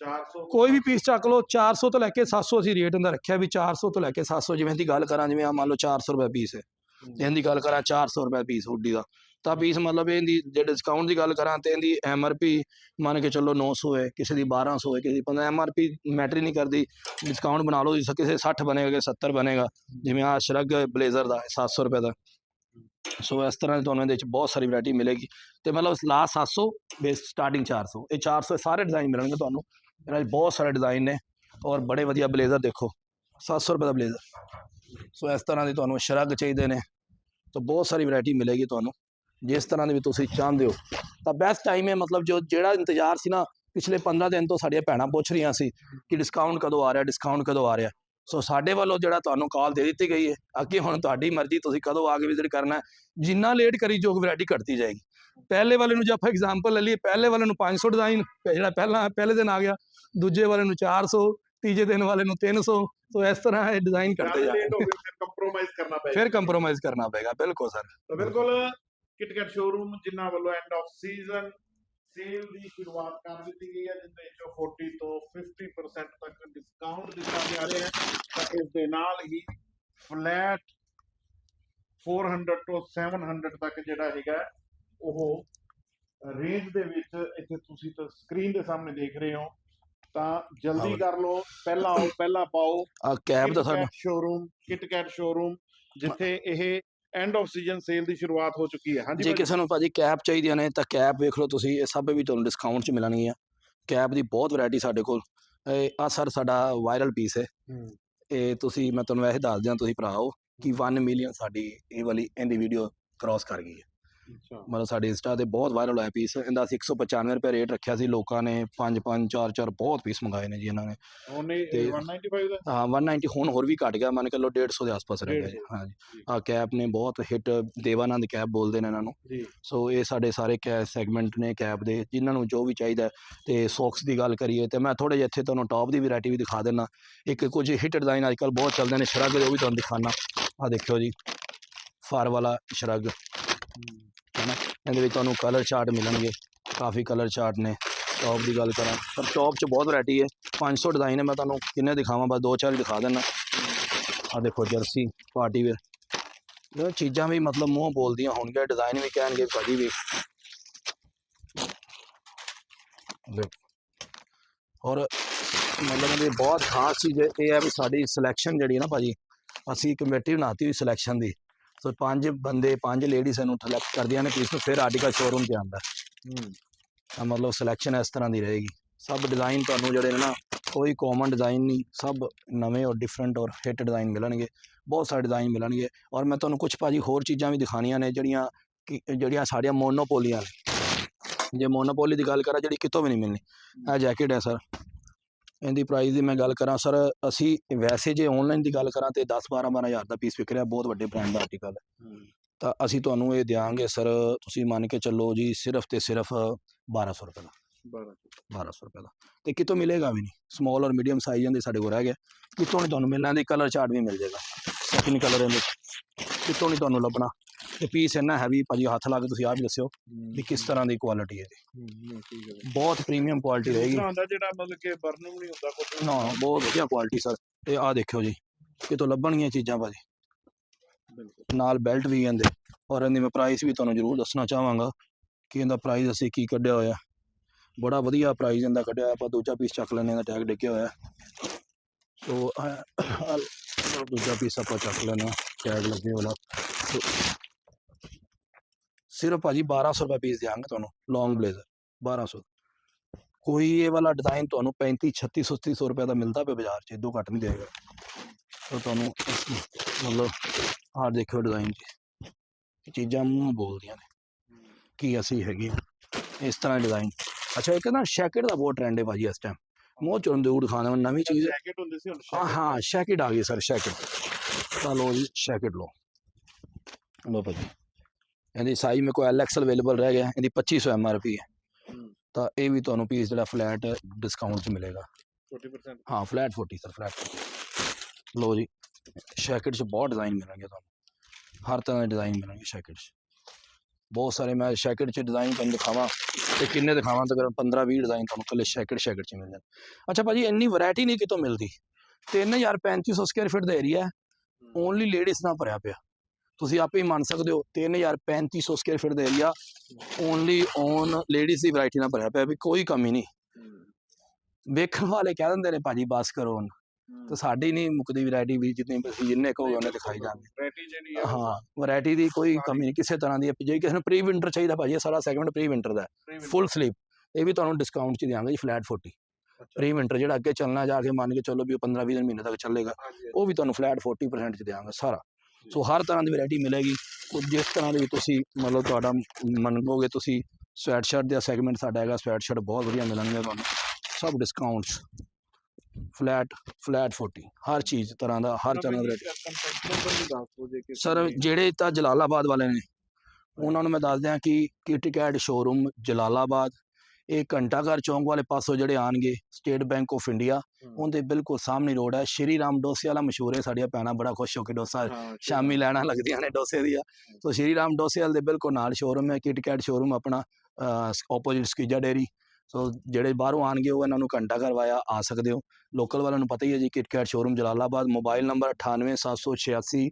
400
ਕੋਈ ਵੀ ਪੀਸ ਚੱਕ ਲਓ 400 ਤੋਂ ਲੈ ਕੇ 700 ਅਸੀਂ ਰੇਟ ਇਹਦਾ ਰੱਖਿਆ ਵੀ 400 ਤੋਂ ਲੈ ਕੇ 700 ਜਿਵੇਂ ਦੀ ਗੱਲ ਕਰਾਂ ਜਿਵੇਂ ਆ ਮੰਨ ਲਓ 400 ਰੁਪਏ ਪੀਸ ਹੈ ਇਹਦੀ ਗੱਲ ਕਰਾਂ 400 ਰੁਪਏ ਪੀਸ ਹੁੱਡੀ ਦਾ। ਤਾਂ ਪੀਸ ਮਤਲਬ ਇਹਦੀ ਜੇ ਡਿਸਕਾਊਂਟ ਦੀ ਗੱਲ ਕਰਾਂ ਤੇ ਇਹਦੀ ਐਮਆਰਪੀ ਮੰਨ ਕੇ ਚੱਲੋ 900 ਹੈ, ਕਿਸੇ ਦੀ 1200 ਹੈ, ਕਿਸੇ ਦੀ 15 ਐਮਆਰਪੀ ਮੈਟਰ ਹੀ ਨਹੀਂ ਕਰਦੀ। ਡਿਸਕਾਊਂਟ ਬਣਾ ਲਓ, ਜਿਸ ਕਿਸੇ 60 ਬਣੇਗਾ ਕਿ 70 ਬਣੇਗਾ। ਜਿਵੇਂ ਆ ਸ਼ਰਗ ਬਲੇਜ਼ਰ ਦਾ 700 ਰੁਪਏ ਦਾ। ਸੋ ਇਸ ਤਰ੍ਹਾਂ ਦੀ ਤੁਹਾਨੂੰ ਇਹਦੇ ਵਿੱਚ ਬਹੁਤ ਸਾਰੀ ਵੈਰਾਈਟੀ ਮਿਲੇਗੀ। ਤੇ ਮਤਲਬ ਲਾਸਟ 700 ਬੇਸ ਸਟਾਰਟਿੰਗ 400 ਇਹ 400 ਸਾਰੇ ਡਿਜ਼ਾਈਨ ਮਿਲਣਗੇ ਤੁਹਾਨੂੰ। ਇਹਨਾਂ 'ਚ ਬਹੁਤ ਸਾਰੇ ਡਿਜ਼ਾਈਨ ਨੇ ਔਰ ਬੜੇ ਵਧੀਆ ਬਲੇਜ਼ਰ ਦੇਖੋ। 700 ਰੁਪਏ ਦਾ ਬਲੇਜ਼ਰ। ਸੋ ਇਸ ਤਰ੍ਹਾਂ ਦੇ ਤੁਹਾਨੂੰ ਸ਼ਰਗ ਚਾਹੀਦੇ ਨੇ। ਤਾਂ ਬਹੁਤ ਸਾਰੀ ਵੈਰਾਈਟੀ ਮਿਲੇਗੀ ਤੁਹਾਨੂੰ। ਜਿਸ ਤਰ੍ਹਾਂ ਦੇ ਵੀ ਤੁਸੀਂ ਚਾਹੁੰਦੇ ਹੋ। ਤਾਂ ਬੈਸਟ ਟਾਈਮ ਹੈ ਮਤਲਬ ਜੋ ਜਿਹੜਾ ਇੰਤਜ਼ਾਰ ਸੀ ਨਾ ਪਿਛਲੇ 15 ਦਿਨ ਤੋਂ ਸਾਡੀਆਂ ਭੈਣਾਂ ਪੁੱਛ ਰਹੀਆਂ ਸੀ ਕਿ ਡਿਸਕਾਊਂਟ ਕਦੋਂ ਆ ਰਿਹਾ ਡਿਸਕਾਊਂਟ ਕਦੋਂ ਆ ਰਿਹਾ। ਸੋ ਸਾਡੇ ਵੱਲੋਂ ਜਿਹੜਾ ਤੁਹਾਨੂੰ ਕਾਲ ਦੇ ਦਿੱਤੀ ਗਈ ਹੈ ਅੱਗੇ ਹੁਣ ਤੁਹਾਡੀ ਮਰਜ਼ੀ ਤੁਸੀਂ ਕਦੋਂ ਆ ਕੇ ਵਿਜ਼ਿਟ ਕਰਨਾ ਜਿੰਨਾ ਲੇਟ ਕਰੀ ਜੋ ਵੈਰਾਈਟੀ ਘਟਦੀ ਜਾਏਗੀ। ਪਹਿਲੇ ਵਾਲੇ ਨੂੰ ਜੇ ਆਪਾਂ ਐਗਜ਼ਾਮਪਲ ਲੈ ਲਈਏ ਪਹਿਲੇ ਵਾਲੇ ਨੂੰ 500 ਡਿਜ਼ਾਈਨ ਜਿਹੜਾ ਪਹਿਲਾਂ ਪਹਿਲੇ ਦਿਨ ਆ ਗਿਆ ਦੂਜੇ ਵਾਲੇ ਨੂੰ 400 ਤੀਜੇ ਦਿਨ ਵਾਲੇ ਨੂੰ 300 ਸੋ। ਇਸ ਤਰ੍ਹਾਂ ਇਹ ਡਿਜ਼ਾਈਨ ਕਰਦੇ
ਗਏ ਫਿਰ ਕੰਪਰੋਮਾਈਜ਼ ਕਰਨਾ ਪਏਗਾ
ਫਿਰ ਕੰਪਰੋਮਾਈਜ਼ ਕਰਨਾ ਪਏਗਾ ਬਿਲਕੁਲ ਸਰ।
ਬਿਲਕੁਲ ਕਿਟਕੈਟ ਸ਼ੋਰੂਮ ਜਿਨ੍ਹਾਂ ਵੱਲੋਂ ਐਂਡ ਆਫ ਸੀਜ਼ਨ ਸੇਲ ਦੀ ਸ਼ੁਰੂਆਤ ਕਰ ਦਿੱਤੀ ਗਈ ਹੈ ਜਿਸ ਦੇ ਵਿੱਚੋਂ 40 ਤੋਂ 50% ਤੱਕ ਡਿਸਕਾਊਂਟ ਦਿੱਤਾ ਜਾ ਰਿਹਾ ਹੈ ਤਾਂ ਇਸ ਦੇ ਨਾਲ ਹੀ ਫਲੈਟ 400 ਤੋਂ 700 ਤੱਕ ਜਿਹੜਾ ਹੈਗਾ ਉਹ ਰੇਂਜ ਦੇ ਵਿੱਚ ਇੱਥੇ ਤੁਸੀਂ ਤਾਂ ਸਕਰੀਨ ਦੇ ਸਾਹਮਣੇ ਦੇਖ ਰਹੇ ਹੋ ਤਾਂ ਜਲਦੀ। ਕਰ ਲਓ ਪਹਿਲਾਂ ਆਓ ਪਹਿਲਾਂ ਪਾਓ
ਆ ਕੈਬ ਦਾ ਸਾਡਾ
ਸ਼ੋਰੂਮ ਕਿਟਕੈਟ ਸ਼ੋਰੂਮ ਜਿੱਥੇ ਇਹ ਐਂਡ ਆਫ ਸੀਜ਼ਨ ਸੇਲ ਦੀ ਸ਼ੁਰੂਆਤ ਹੋ ਚੁੱਕੀ ਹੈ। ਹਾਂਜੀ
ਜੇ। ਕਿਸੇ ਨੂੰ ਭਾਜੀ ਕੈਪ ਚਾਹੀਦੀਆਂ ਨੇ ਤਾਂ ਕੈਪ ਵੇਖ ਲਓ ਤੁਸੀਂ ਇਹ ਸਭ ਵੀ ਤੁਹਾਨੂੰ ਡਿਸਕਾਊਂਟ 'ਚ ਮਿਲਣਗੀਆਂ। ਕੈਪ ਦੀ ਬਹੁਤ ਵੈਰਾਈਟੀ ਸਾਡੇ ਕੋਲ। ਆ ਸਰ ਸਾਡਾ ਵਾਇਰਲ ਪੀਸ ਹੈ। ਇਹ ਤੁਸੀਂ ਮੈਂ ਤੁਹਾਨੂੰ ਵੈਸੇ ਦੱਸ ਦਿਆਂ ਤੁਸੀਂ ਭਰਾਓ ਕਿ 1 ਮਿਲੀਅਨ ਸਾਡੀ ਇਹ ਵਾਲੀ ਇਹਦੀ ਵੀਡੀਓ ਕ੍ਰਾਸ ਕਰ ਗਈ ਹੈ। ਮਤਲਬ ਸਾਡੇ ਇੰਸਟਾ ਤੇ ਬਹੁਤ ਵਾਇਰਲ ਹੋਇਆ ਪੀਸ ਇਹਦਾ ਅਸੀਂ 195 ਰੁਪਏ ਰੇਟ ਰੱਖਿਆ ਸੀ ਲੋਕਾਂ ਨੇ 5 5 4 4 ਬਹੁਤ ਪੀਸ ਮੰਗਾਏ ਨੇ ਜੀ ਇਹਨਾਂ ਨੇ।
ਉਹਨੇ
ਤੇ-
195 ਦਾ?
ਹਾਂ 190 ਹੁਣ ਹੋਰ ਵੀ ਘਟ ਗਿਆ ਮੰਨ ਕੇ ਲਓ 150 ਦੇ ਆਸ-ਪਾਸ ਰਹਿ ਗਿਆ ਜੀ।
150
ਹਾਂ ਜੀ। ਆ ਕੈਪ ਨੇ ਬਹੁਤ ਹਿੱਟ ਦੇਵਾਨੰਦ ਕੈਪ ਬੋਲਦੇ ਨੇ ਇਹਨਾਂ ਨੂੰ।
ਜੀ।
ਸੋ ਇਹ ਸਾਡੇ ਸਾਰੇ ਕੈ ਸੈਗਮੈਂਟ ਨੇ ਕੈਪ ਦੇ ਜਿਨ੍ਹਾਂ ਨੂੰ ਜੋ ਵੀ ਚਾਹੀਦਾ। ਤੇ ਸੌਕਸ ਦੀ ਗੱਲ ਕਰੀਏ ਤੇ ਮੈਂ ਥੋੜੇ ਜਿਹਾ ਇੱਥੇ ਤੁਹਾਨੂੰ ਟੌਪ ਦੀ ਵੈਰਾਈਟੀ ਵੀ ਦਿਖਾ ਦੇਣਾ ਇੱਕ ਕੁਝ ਹਿੱਟ ਡਿਜ਼ਾਈਨ ਅੱਜਕੱਲ ਬਹੁਤ ਚੱਲਦੇ ਨੇ ਸ਼ਰਗ ਦੇ ਉਹ ਵੀ ਤੁਹਾਨੂੰ ਦਿਖਾਣਾ ਆ ਦੇਖਿਓ ਜੀ ਫਾਰ ਵਾਲਾ ਸ਼ਰਗ। ਇਹਦੇ ਵਿੱਚ ਤੁਹਾਨੂੰ ਕਲਰ ਚਾਰਟ ਮਿਲਣਗੇ। ਕਾਫੀ ਕਲਰ ਚਾਰਟ ਨੇ। ਟੌਪ ਦੀ ਗੱਲ ਕਰਾਂ ਪਰ ਟੌਪ 'ਚ ਬਹੁਤ ਵੈਰਾਈਟੀ ਹੈ। 500 ਡਿਜ਼ਾਈਨ ਹੈ, ਮੈਂ ਤੁਹਾਨੂੰ ਕਿੰਨੇ ਦਿਖਾਵਾਂ, ਬਸ ਦੋ ਚਾਰ ਦਿਖਾ ਦੇਣਾ ਆ ਦੇਖੋ ਜਰਸੀ ਪਾਰਟੀ ਵੇਅਰ ਇਹ ਚੀਜ਼ਾਂ ਵੀ ਮਤਲਬ ਮੂੰਹ ਬੋਲਦੀਆਂ ਹੋਣਗੀਆਂ ਡਿਜ਼ਾਈਨ ਵੀ ਕਹਿਣਗੇ ਭਾਜੀ ਵੀ। ਔਰ ਮਤਲਬ ਇਹ ਬਹੁਤ ਖਾਸ ਚੀਜ਼ ਇਹ ਹੈ ਵੀ ਸਾਡੀ ਸਿਲੈਕਸ਼ਨ ਜਿਹੜੀ ਹੈ ਨਾ ਭਾਜੀ, ਅਸੀਂ ਕਮੇਟੀ ਬਣਾਤੀ ਹੋਈ ਸਿਲੈਕਸ਼ਨ ਦੀ। ਸੋ ਪੰਜ ਬੰਦੇ ਪੰਜ ਲੇਡੀਜ਼ ਨੂੰ ਸਿਲੈਕਟ ਕਰਦੀਆਂ ਨੇ ਪੀਸ ਨੂੰ ਫਿਰ ਆਰਟੀਕਲ ਸ਼ੋਰੂਮ ਤੇ ਆਉਂਦਾ।
ਹੂੰ।
ਤਾਂ ਮਤਲਬ ਸਿਲੈਕਸ਼ਨ ਇਸ ਤਰ੍ਹਾਂ ਦੀ ਰਹੇਗੀ। ਸਭ ਡਿਜ਼ਾਈਨ ਤੁਹਾਨੂੰ ਜਿਹੜੇ ਨੇ ਨਾ ਕੋਈ ਕਾਮਨ ਡਿਜ਼ਾਈਨ ਨਹੀਂ ਸਭ ਨਵੇਂ ਔਰ ਡਿਫਰੈਂਟ ਔਰ ਹਿੱਟ ਡਿਜ਼ਾਈਨ ਮਿਲਣਗੇ। ਬਹੁਤ ਸਾਰੇ ਡਿਜ਼ਾਈਨ ਮਿਲਣਗੇ। ਔਰ ਮੈਂ ਤੁਹਾਨੂੰ ਕੁਝ ਭਾਜੀ ਹੋਰ ਚੀਜ਼ਾਂ ਵੀ ਦਿਖਾਣੀਆਂ ਨੇ ਜਿਹੜੀਆਂ ਕਿ ਜਿਹੜੀਆਂ ਸਾਡੀਆਂ ਮੋਨੋਪੋਲੀਆਂ ਨੇ ਜੇ ਮੋਨੋਪੋਲੀ ਦੀ ਗੱਲ ਕਰਾਂ ਜਿਹੜੀ ਕਿਤੋਂ ਵੀ ਨਹੀਂ ਮਿਲਣੀ। ਇਹ ਜੈਕਟ ਹੈ ਸਰ ਇਹਦੀ ਪ੍ਰਾਈਸ ਦੀ ਮੈਂ ਗੱਲ ਕਰਾਂ ਸਰ ਅਸੀਂ ਵੈਸੇ ਜੇ ਆਨਲਾਈਨ ਦੀ ਗੱਲ ਕਰਾਂ ਤੇ 10 12 12000 ਦਾ ਪੀਸ ਵਿਕ ਰਿਹਾ ਬਹੁਤ ਵੱਡੇ ਬ੍ਰਾਂਡ ਦਾ ਆਰਟੀਕਲ ਹੈ। ਤਾਂ ਅਸੀਂ ਤੁਹਾਨੂੰ ਇਹ ਦਿਆਂਗੇ ਸਰ ਤੁਸੀਂ ਮੰਨ ਕੇ ਚੱਲੋ ਜੀ ਸਿਰਫ ਤੇ ਸਿਰਫ 1200 ਰੁਪਏ ਦਾ।
12
1200 ਰੁਪਏ ਦਾ। ਤੇ ਕਿਤੋਂ ਮਿਲੇਗਾ ਵੀ ਨਹੀਂ? ਸਮਾਲ ਔਰ ਮੀਡੀਅਮ ਸਾਈਜ਼ਾਂ ਦੇ ਸਾਡੇ ਕੋਲ ਰਹਿ ਗਿਆ ਕਿਤੋਂ ਨਹੀਂ ਤੁਹਾਨੂੰ ਮਿਲਣਾ ਦੀ ਕਲਰ ਚਾਰਟ ਵੀ ਮਿਲ ਜਾਏਗਾ। ਸੈਕਿੰਡ ਕਲਰ ਇਹਦੇ ਕਿਤੋਂ ਨਹੀਂ ਤੁਹਾਨੂੰ ਲੱਭਣਾ। ਤੇ ਪੀਸ ਇੰਨਾ ਹੈਵੀ ਭਾਜੀ ਹੱਥ ਲਾ ਕੇ ਤੁਸੀਂ ਆਪ ਹੀ ਦੱਸਿਓ ਵੀ ਕਿਸ ਤਰ੍ਹਾਂ ਦੀ ਕੁਆਲਿਟੀ ਹੈ ਇਹਦੀ
ਠੀਕ ਹੈ
ਬਹੁਤ ਪ੍ਰੀਮੀਅਮ ਕੁਆਲਿਟੀ ਰਹੇਗੀ।
ਦੂਸਰਾ ਹੁੰਦਾ ਜਿਹੜਾ ਮਤਲਬ ਕਿ ਬਰਨਮ ਨਹੀਂ ਹੁੰਦਾ ਕੁਝ
ਨਾ ਬਹੁਤ ਵਧੀਆ ਕੁਆਲਿਟੀ ਸਰ ਤੇ ਆਹ ਦੇਖਿਓ ਜੀ ਕਿਤੋਂ ਲੱਭਣਗੀਆਂ ਚੀਜ਼ਾਂ ਭਾਜੀ।
ਬਿਲਕੁਲ।
ਨਾਲ ਬੈਲਟ ਵੀ ਇਹਦੇ। ਔਰ ਇਹਦੀ ਮੈਂ ਪ੍ਰਾਈਸ ਵੀ ਤੁਹਾਨੂੰ ਜ਼ਰੂਰ ਦੱਸਣਾ ਚਾਹਾਂਗਾ ਕਿ ਇਹਦਾ ਪ੍ਰਾਈਸ ਅਸੀਂ ਕੀ ਕੱਢਿਆ ਹੋਇਆ। ਬੜਾ ਵਧੀਆ ਪ੍ਰਾਈਸ ਇਹਦਾ ਕੱਢਿਆ। ਆਪਾਂ ਦੂਜਾ ਪੀਸ ਚੱਕ ਲੈਣੇ ਦਾ ਟੈਗ ਡਿੱਗਿਆ ਹੋਇਆ। ਸੋ ਆਹ- ਆਹ ਦੂਜਾ ਪੀਸ ਆਪਾਂ ਚੱਕ ਲੈਣਾ ਟੈਗ ਲੱਗੇ ਸੋ ਸਿਰਫ ਭਾਜੀ 1200 ਰੁਪਏ ਪੀਸ ਦਿਆਂਗੇ ਤੁਹਾਨੂੰ ਲੌਂਗ ਬਲੇਜ਼ਰ 1200 ਕੋਈ ਇਹ ਵਾਲਾ ਡਿਜ਼ਾਈਨ ਤੁਹਾਨੂੰ 35 36 3700 ਰੁਪਏ ਦਾ ਮਿਲਦਾ ਪਿਆ ਬਾਜ਼ਾਰ 'ਚ ਇਦੋਂ ਘੱਟ ਨਹੀਂ ਦੇਗਾ ਸੋ ਤੁਹਾਨੂੰ ਮਤਲਬ ਆਹ ਦੇਖੋ ਡਿਜ਼ਾਈਨ ਜੀ ਇਹ ਚੀਜ਼ਾਂ ਮੂੰਹ ਬੋਲਦੀਆਂ ਨੇ ਕੀ ਅਸੀਂ ਹੈਗੇ। ਇਸ ਤਰ੍ਹਾਂ ਡਿਜ਼ਾਈਨ ਅੱਛਾ ਇੱਕ ਨਾ ਸ਼ੈਕਟ ਦਾ ਬਹੁਤ ਟ੍ਰੈਂਡ ਹੈ ਭਾਜੀ ਇਸ ਟਾਈਮ ਮੂੰਹ ਚੋਂ ਦੂਰ ਖਾਣਾ ਨਵੀਂ ਚੀਜ਼
ਜੈਕਟ ਹੁੰਦੀ ਸੀ ਹੁਣ
ਹਾਂ ਸ਼ੈਕਟ ਆ ਗਈ ਸਰ ਸ਼ੈਕਟ ਤਾਂ ਲਓ ਜੀ ਸ਼ੈਕਟ ਲਓ। ਲਓ ਭਾਜੀ। ਇਹਦੀ ਸਾਈਜ਼ ਮੇਰੇ ਕੋਲ ਐਲ ਅਵੇਲੇਬਲ ਰਹਿ ਗਿਆ ਇਹਦੀ 2500 ਐਮ ਆਰ ਪੀ ਹੈ। ਤਾਂ ਇਹ ਵੀ ਤੁਹਾਨੂੰ ਪੀਸ ਜਿਹੜਾ ਫਲੈਟ ਡਿਸਕਾਊਂਟ 'ਚ ਮਿਲੇਗਾ।
40%
ਹਾਂ ਫਲੈਟ 40 ਸਰ ਫਲੈਟ 40 ਲੋ ਜੀ ਸ਼ੈਕਟ 'ਚ ਬਹੁਤ ਡਿਜ਼ਾਈਨ ਮਿਲਣਗੇ ਤੁਹਾਨੂੰ। ਹਰ ਤਰ੍ਹਾਂ ਦੇ ਡਿਜ਼ਾਈਨ ਮਿਲਣਗੇ ਸ਼ੈਕਟ 'ਚ। ਬਹੁਤ ਸਾਰੇ ਮੈਂ ਸ਼ੈਕਟ 'ਚ ਡਿਜ਼ਾਈਨ ਤੁਹਾਨੂੰ ਦਿਖਾਵਾਂ ਤੇ ਕਿੰਨੇ ਦਿਖਾਵਾਂ ਤਕਰੀਬਨ 15 20 ਡਿਜ਼ਾਈਨ ਤੁਹਾਨੂੰ ਕੱਲੇ ਸ਼ੈਕਟ ਸ਼ੈਕਟ 'ਚ ਮਿਲ ਜਾਣ। ਅੱਛਾ ਭਾਜੀ ਇੰਨੀ ਵੈਰਾਈਟੀ ਨਹੀਂ ਕਿਤੋਂ ਮਿਲਦੀ। 3350 ਸਕੁਅਰ ਫੀਟ ਦਾ ਏਰੀਆ ਓਨਲੀ ਲੇਡੀਜ਼ ਨਾਲ ਭਰਿਆ ਪਿਆ। ਤੁਸੀਂ ਆਪੇ ਹੀ ਮੰਨ ਸਕਦੇ ਹੋ 3350 ਸਕੁਅਰ ਫੀਟ ਦਾ ਏਰੀਆ ਓਨਲੀ ਔਨ ਲੇਡੀਜ਼ ਦੀ ਵੈਰਾਈਟੀ ਨਾਲ ਭਰਿਆ ਪਿਆ ਵੀ ਕੋਈ ਕਮੀ ਨਹੀਂ। ਵੇਖਣ ਵਾਲੇ ਕਹਿ ਦਿੰਦੇ ਨੇ ਭਾਜੀ ਬਸ ਕਰੋ ਹੁਣ। ਤੇ ਸਾਡੀ ਨਹੀਂ ਮੁੱਕਦੀ ਵੈਰਾਈਟੀ ਵੀ ਜਿੰਨੀ ਅਸੀਂ ਜਿੰਨੇ ਕਹੋਗੇ ਉਹਨੇ ਦਿਖਾਈ ਜਾਂਦੇ।
ਵੈਰਾਈਟੀ ਜਿਹੜੀ ਹੈ
ਹਾਂ ਵੈਰਾਈਟੀ ਦੀ ਕੋਈ ਕਮੀ ਨਹੀਂ ਕਿਸੇ ਤਰ੍ਹਾਂ ਦੀ ਜੇ ਕਿਸੇ ਨੂੰ ਪ੍ਰੀ ਵਿੰਟਰ ਚਾਹੀਦਾ ਭਾਜੀ ਇਹ ਸਾਰਾ ਸੈਗਮੈਂਟ ਪ੍ਰੀ ਵਿੰਟਰ ਦਾ ਫੁੱਲ ਸਲੀਪ ਇਹ ਵੀ ਤੁਹਾਨੂੰ ਡਿਸਕਾਊਂਟ 'ਚ ਦਿਆਂਗੇ ਜੀ ਫਲੈਟ 40 ਪ੍ਰੀ ਵਿੰਟਰ ਜਿਹੜਾ ਅੱਗੇ ਚੱਲਣਾ ਜਾ ਕੇ ਮੰਨ ਕੇ ਚੱਲੋ ਵੀ ਉਹ 15 20 ਮਹੀਨੇ ਤੱਕ ਚੱਲੇਗਾ ਉਹ ਵੀ ਤੁਹਾਨੂੰ ਫਲੈਟ 40% 'ਚ ਦਿਆਂਗੇ ਸਾਰਾ। ਸੋ ਹਰ ਤਰ੍ਹਾਂ ਦੀ ਵੈਰਾਈਟੀ ਮਿਲੇਗੀ ਜਿਸ ਤਰ੍ਹਾਂ ਦੀ ਤੁਸੀਂ ਮਤਲਬ ਤੁਹਾਡਾ ਮੰਨੋਗੇ ਤੁਸੀਂ ਸਵੈਟ ਸ਼ਰਟ ਦਾ ਸੈਗਮੈਂਟ ਸਾਡਾ ਹੈਗਾ ਸਵੈਟ ਸ਼ਰਟ ਬਹੁਤ ਵਧੀਆ ਮਿਲਣਗੇ ਤੁਹਾਨੂੰ ਸਭ ਡਿਸਕਾਊਂਟਸ ਫਲੈਟ ਫਲੈਟ 40 ਹਰ ਚੀਜ਼ ਤਰ੍ਹਾਂ ਦਾ, ਹਰ ਤਰ੍ਹਾਂ ਦਾ variety। ਸਰ ਜਿਹੜੇ ਤਾਂ ਜਲਾਲਾਬਾਦ ਵਾਲੇ ਨੇ, ਉਹਨਾਂ ਨੂੰ ਮੈਂ ਦੱਸ ਦਿਆਂ ਕਿ ਕਿਟਕੈਟ ਸ਼ੋਰੂਮ ਜਲਾਲਾਬਾਦ ਇਹ ਘੰਟਾਘਰ ਚੌਂਕ ਵਾਲੇ ਪਾਸੋਂ ਜਿਹੜੇ ਆਣਗੇ ਸਟੇਟ ਬੈਂਕ ਆਫ ਇੰਡੀਆ ਉਹਦੇ ਬਿਲਕੁਲ ਸਾਹਮਣੇ ਰੋਡ ਹੈ। ਸ਼੍ਰੀ ਰਾਮ ਡੋਸੇ ਵਾਲਾ ਮਸ਼ਹੂਰ ਹੈ। ਸਾਡੀਆਂ ਭੈਣਾਂ ਬੜਾ ਖੁਸ਼ ਹੋ ਕੇ ਡੋਸਾ ਸ਼ਾਮੀ ਲੈਣਾ ਲੱਗਦੀਆਂ ਨੇ ਡੋਸੇ ਦੀਆਂ। ਸੋ ਸ਼੍ਰੀ ਰਾਮ ਡੋਸੇ ਵਾਲੇ ਦੇ ਬਿਲਕੁਲ ਨਾਲ ਸ਼ੋਰੂਮ ਹੈ। ਕਿਟਕੈਟ ਸ਼ੋਰੂਮ ਆਪਣਾ ਆਪੋਜ਼ਿਟ ਸਕੀਜਾ ਡੇਰੀ ਸੋ ਜਿਹੜੇ ਬਾਹਰੋਂ ਆਣਗੇ ਉਹ ਇਹਨਾਂ ਨੂੰ ਘੰਟਾ ਕਰਵਾਇਆ ਆ ਸਕਦੇ ਹੋ। ਲੋਕਲ ਵਾਲਿਆਂ ਨੂੰ ਪਤਾ ਹੀ ਹੈ ਜੀ KitKat showroom Jalalabad mobile number 98786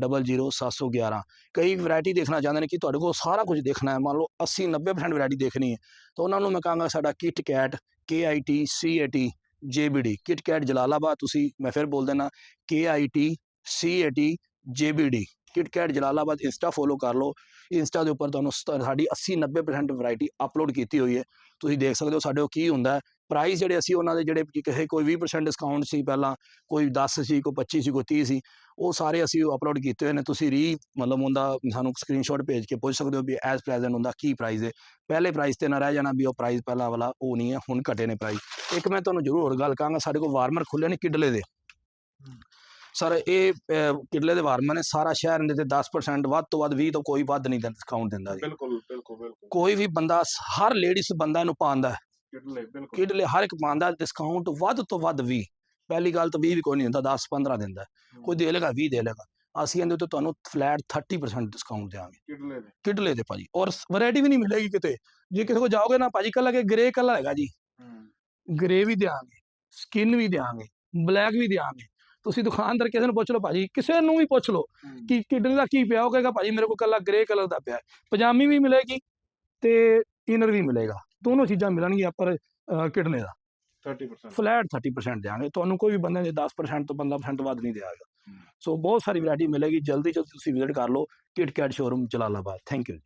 00711 ਕਈ ਵੈਰਾਈਟੀ ਦੇਖਣਾ ਚਾਹੁੰਦੇ ਨੇ ਕਿ ਤੁਹਾਡੇ ਕੋਲ ਸਾਰਾ ਕੁਝ ਦੇਖਣਾ ਹੈ। ਮੰਨ ਲਓ 80 90% ਵੈਰਾਈਟੀ ਦੇਖਣੀ ਹੈ। ਤਾਂ ਉਹਨਾਂ ਨੂੰ ਮੈਂ ਕਹਾਂਗਾ ਸਾਡਾ KitKat K I T C A T JBD KitKat Jalalabad ਤੁਸੀਂ, ਮੈਂ ਫਿਰ ਬੋਲ ਦੇਣਾ K I T C A T JBD KitKat Jalalabad insta follow ਕਰ ਲਓ। ਇੰਸਟਾ ਦੇ ਉੱਪਰ ਤੁਹਾਨੂੰ ਸ- ਸਾਡੀ 80 90% ਵੈਰਾਈਟੀ ਅਪਲੋਡ ਕੀਤੀ ਹੋਈ ਹੈ। ਤੁਸੀਂ ਦੇਖ ਸਕਦੇ ਹੋ ਸਾਡੇ ਉਹ ਕੀ ਹੁੰਦਾ ਹੈ। ਪ੍ਰਾਈਸ ਜਿਹੜੇ ਅਸੀਂ ਉਹਨਾਂ ਦੇ ਜਿਹੜੇ ਕਿਸੇ ਕੋਈ 20% ਡਿਸਕਾਊਂਟ ਸੀ ਪਹਿਲਾਂ, ਕੋਈ 10 ਸੀ, ਕੋਈ 25 ਸੀ, ਕੋਈ 30 ਸੀ, ਉਹ ਸਾਰੇ ਅਸੀਂ ਅਪਲੋਡ ਕੀਤੇ ਹੋਏ ਨੇ। ਤੁਸੀਂ ਰੀ ਮਤਲਬ ਉਹਦਾ ਸਾਨੂੰ ਸਕਰੀਨਸ਼ਾਟ ਭੇਜ ਕੇ ਪੁੱਛ ਸਕਦੇ ਹੋ ਵੀ ਐਸ ਪ੍ਰੈਜ਼ੈਂਟ ਹੁੰਦਾ ਕੀ ਪ੍ਰਾਈਸ ਹੈ। ਪਹਿਲੇ ਪ੍ਰਾਈਸ ਤੇ ਨਾ ਰਹਿ ਜਾਣਾ ਵੀ ਉਹ ਪ੍ਰਾਈਸ ਪਹਿਲਾਂ ਵਾਲਾ ਉਹ ਨਹੀਂ ਹੈ, ਹੁਣ ਘਟੇ ਨੇ ਪ੍ਰਾਈਸ ਇੱਕ ਮੈਂ ਤੁਹਾਨੂੰ ਜ਼ਰੂਰ ਹੋਰ ਗੱਲ ਕਹਾਂਗਾ, ਸਾਡੇ ਕੋਲ ਵਾਰਮਰ ਖੁੱਲੇ ਨੇ ਕਿਡਲੇ ਦੇ। ਸਰ ਇਹ ਕਿਡਲੇ ਦੇ ਵਾਰਮਰ ਨੇ ਸਾਰਾ ਸ਼ਹਿਰ ਦੇ ਤੇ 10% ਵੱਧ ਤੋਂ ਵੱਧ 20 ਤੋਂ ਕੋਈ ਵੱਧ ਨਹੀਂ ਡਿਸਕਾਊਂਟ ਦਿੰਦਾ ਜੀ।
ਬਿਲਕੁਲ ਬਿਲਕੁਲ ਬਿਲਕੁਲ।
ਕੋਈ ਵੀ ਬੰਦਾ ਹਰ ਲੇਡੀਜ਼ ਬੰਦਾ ਇਹਨੂੰ ਪਾਉਂਦਾ ਹੈ।
ਕਿਡਲੇ ਬਿਲਕੁਲ।
ਕਿਡਲੇ ਹਰ ਇੱਕ ਪਾਉਂਦਾ ਡਿਸਕਾਊਂਟ ਵੱਧ ਤੋਂ ਵੱਧ 20 ਪਹਿਲੀ ਗੱਲ ਤਾਂ 20 ਵੀ ਕੋਈ ਨਹੀਂ ਦਿੰਦਾ 10 15 ਦਿੰਦਾ। ਕੋਈ ਦੇ ਲੇਗਾ 20 ਦੇ ਲੇਗਾ। ਅਸੀਂ ਇਹਦੇ ਉੱਤੇ ਤੁਹਾਨੂੰ ਫਲੈਟ 30% ਡਿਸਕਾਊਂਟ ਦੇਵਾਂਗੇ
ਕਿਡਲੇ ਦੇ।
ਕਿਡਲੇ ਦੇ ਭਾਜੀ। ਔਰ ਵੈਰਾਈਟੀ ਵੀ ਨਹੀਂ ਮਿਲੇਗੀ ਕਿਤੇ। ਜੇ ਕਿਸੇ ਕੋ ਜਾਓਗੇ ਨਾ ਭਾਜੀ ਕੱਲਾ ਕਿ ਗ੍ਰੇ ਕਲਰ ਹੈਗਾ ਜੀ। ਗ੍ਰੇ ਵੀ ਦਿਆਂਗੇ ਸਕਿਨ ਵੀ ਦਿਆਂਗੇ ਬਲੈਕ ਵੀ ਦਿਆਂਗੇ। ਤੁਸੀਂ ਦੁਕਾਨਦਾਰ ਕਿਸੇ ਨੂੰ ਪੁੱਛ ਲਓ ਭਾਜੀ ਕਿਸੇ ਨੂੰ ਵੀ ਪੁੱਛ ਲਓ ਕਿ ਕਿਡਨੀ ਦਾ ਕੀ ਪਿਆ ਉਹ ਕਹੇਗਾ ਭਾਜੀ ਮੇਰੇ ਕੋਲ ਕੱਲਾ ਗ੍ਰੇ ਕਲਰ ਦਾ ਪਿਆ। ਪਜਾਮੀ ਵੀ ਮਿਲੇਗੀ ਤੇ ਇਨਰ ਵੀ ਮਿਲੇਗਾ। ਦੋਨੋਂ ਚੀਜ਼ਾਂ ਮਿਲਣਗੀਆਂ ਪਰ ਕਿਡਨੇ ਦਾ।
30%
ਫਲੈਟ 30% ਦਿਆਂਗੇ। ਤੁਹਾਨੂੰ ਕੋਈ ਵੀ ਬੰਦੇ ਦੇ 10% ਤੋਂ 15% ਵੱਧ ਨਹੀਂ ਦਿਆਂਗਾ ਸੋ ਬਹੁਤ ਸਾਰੀ ਵੈਰਾਈਟੀ ਮਿਲੇਗੀ। ਜਲਦੀ ਜਲਦੀ ਤੁਸੀਂ ਵਿਜ਼ਿਟ ਕਰ ਲਓ। KitKat showroom Jalalabad thank you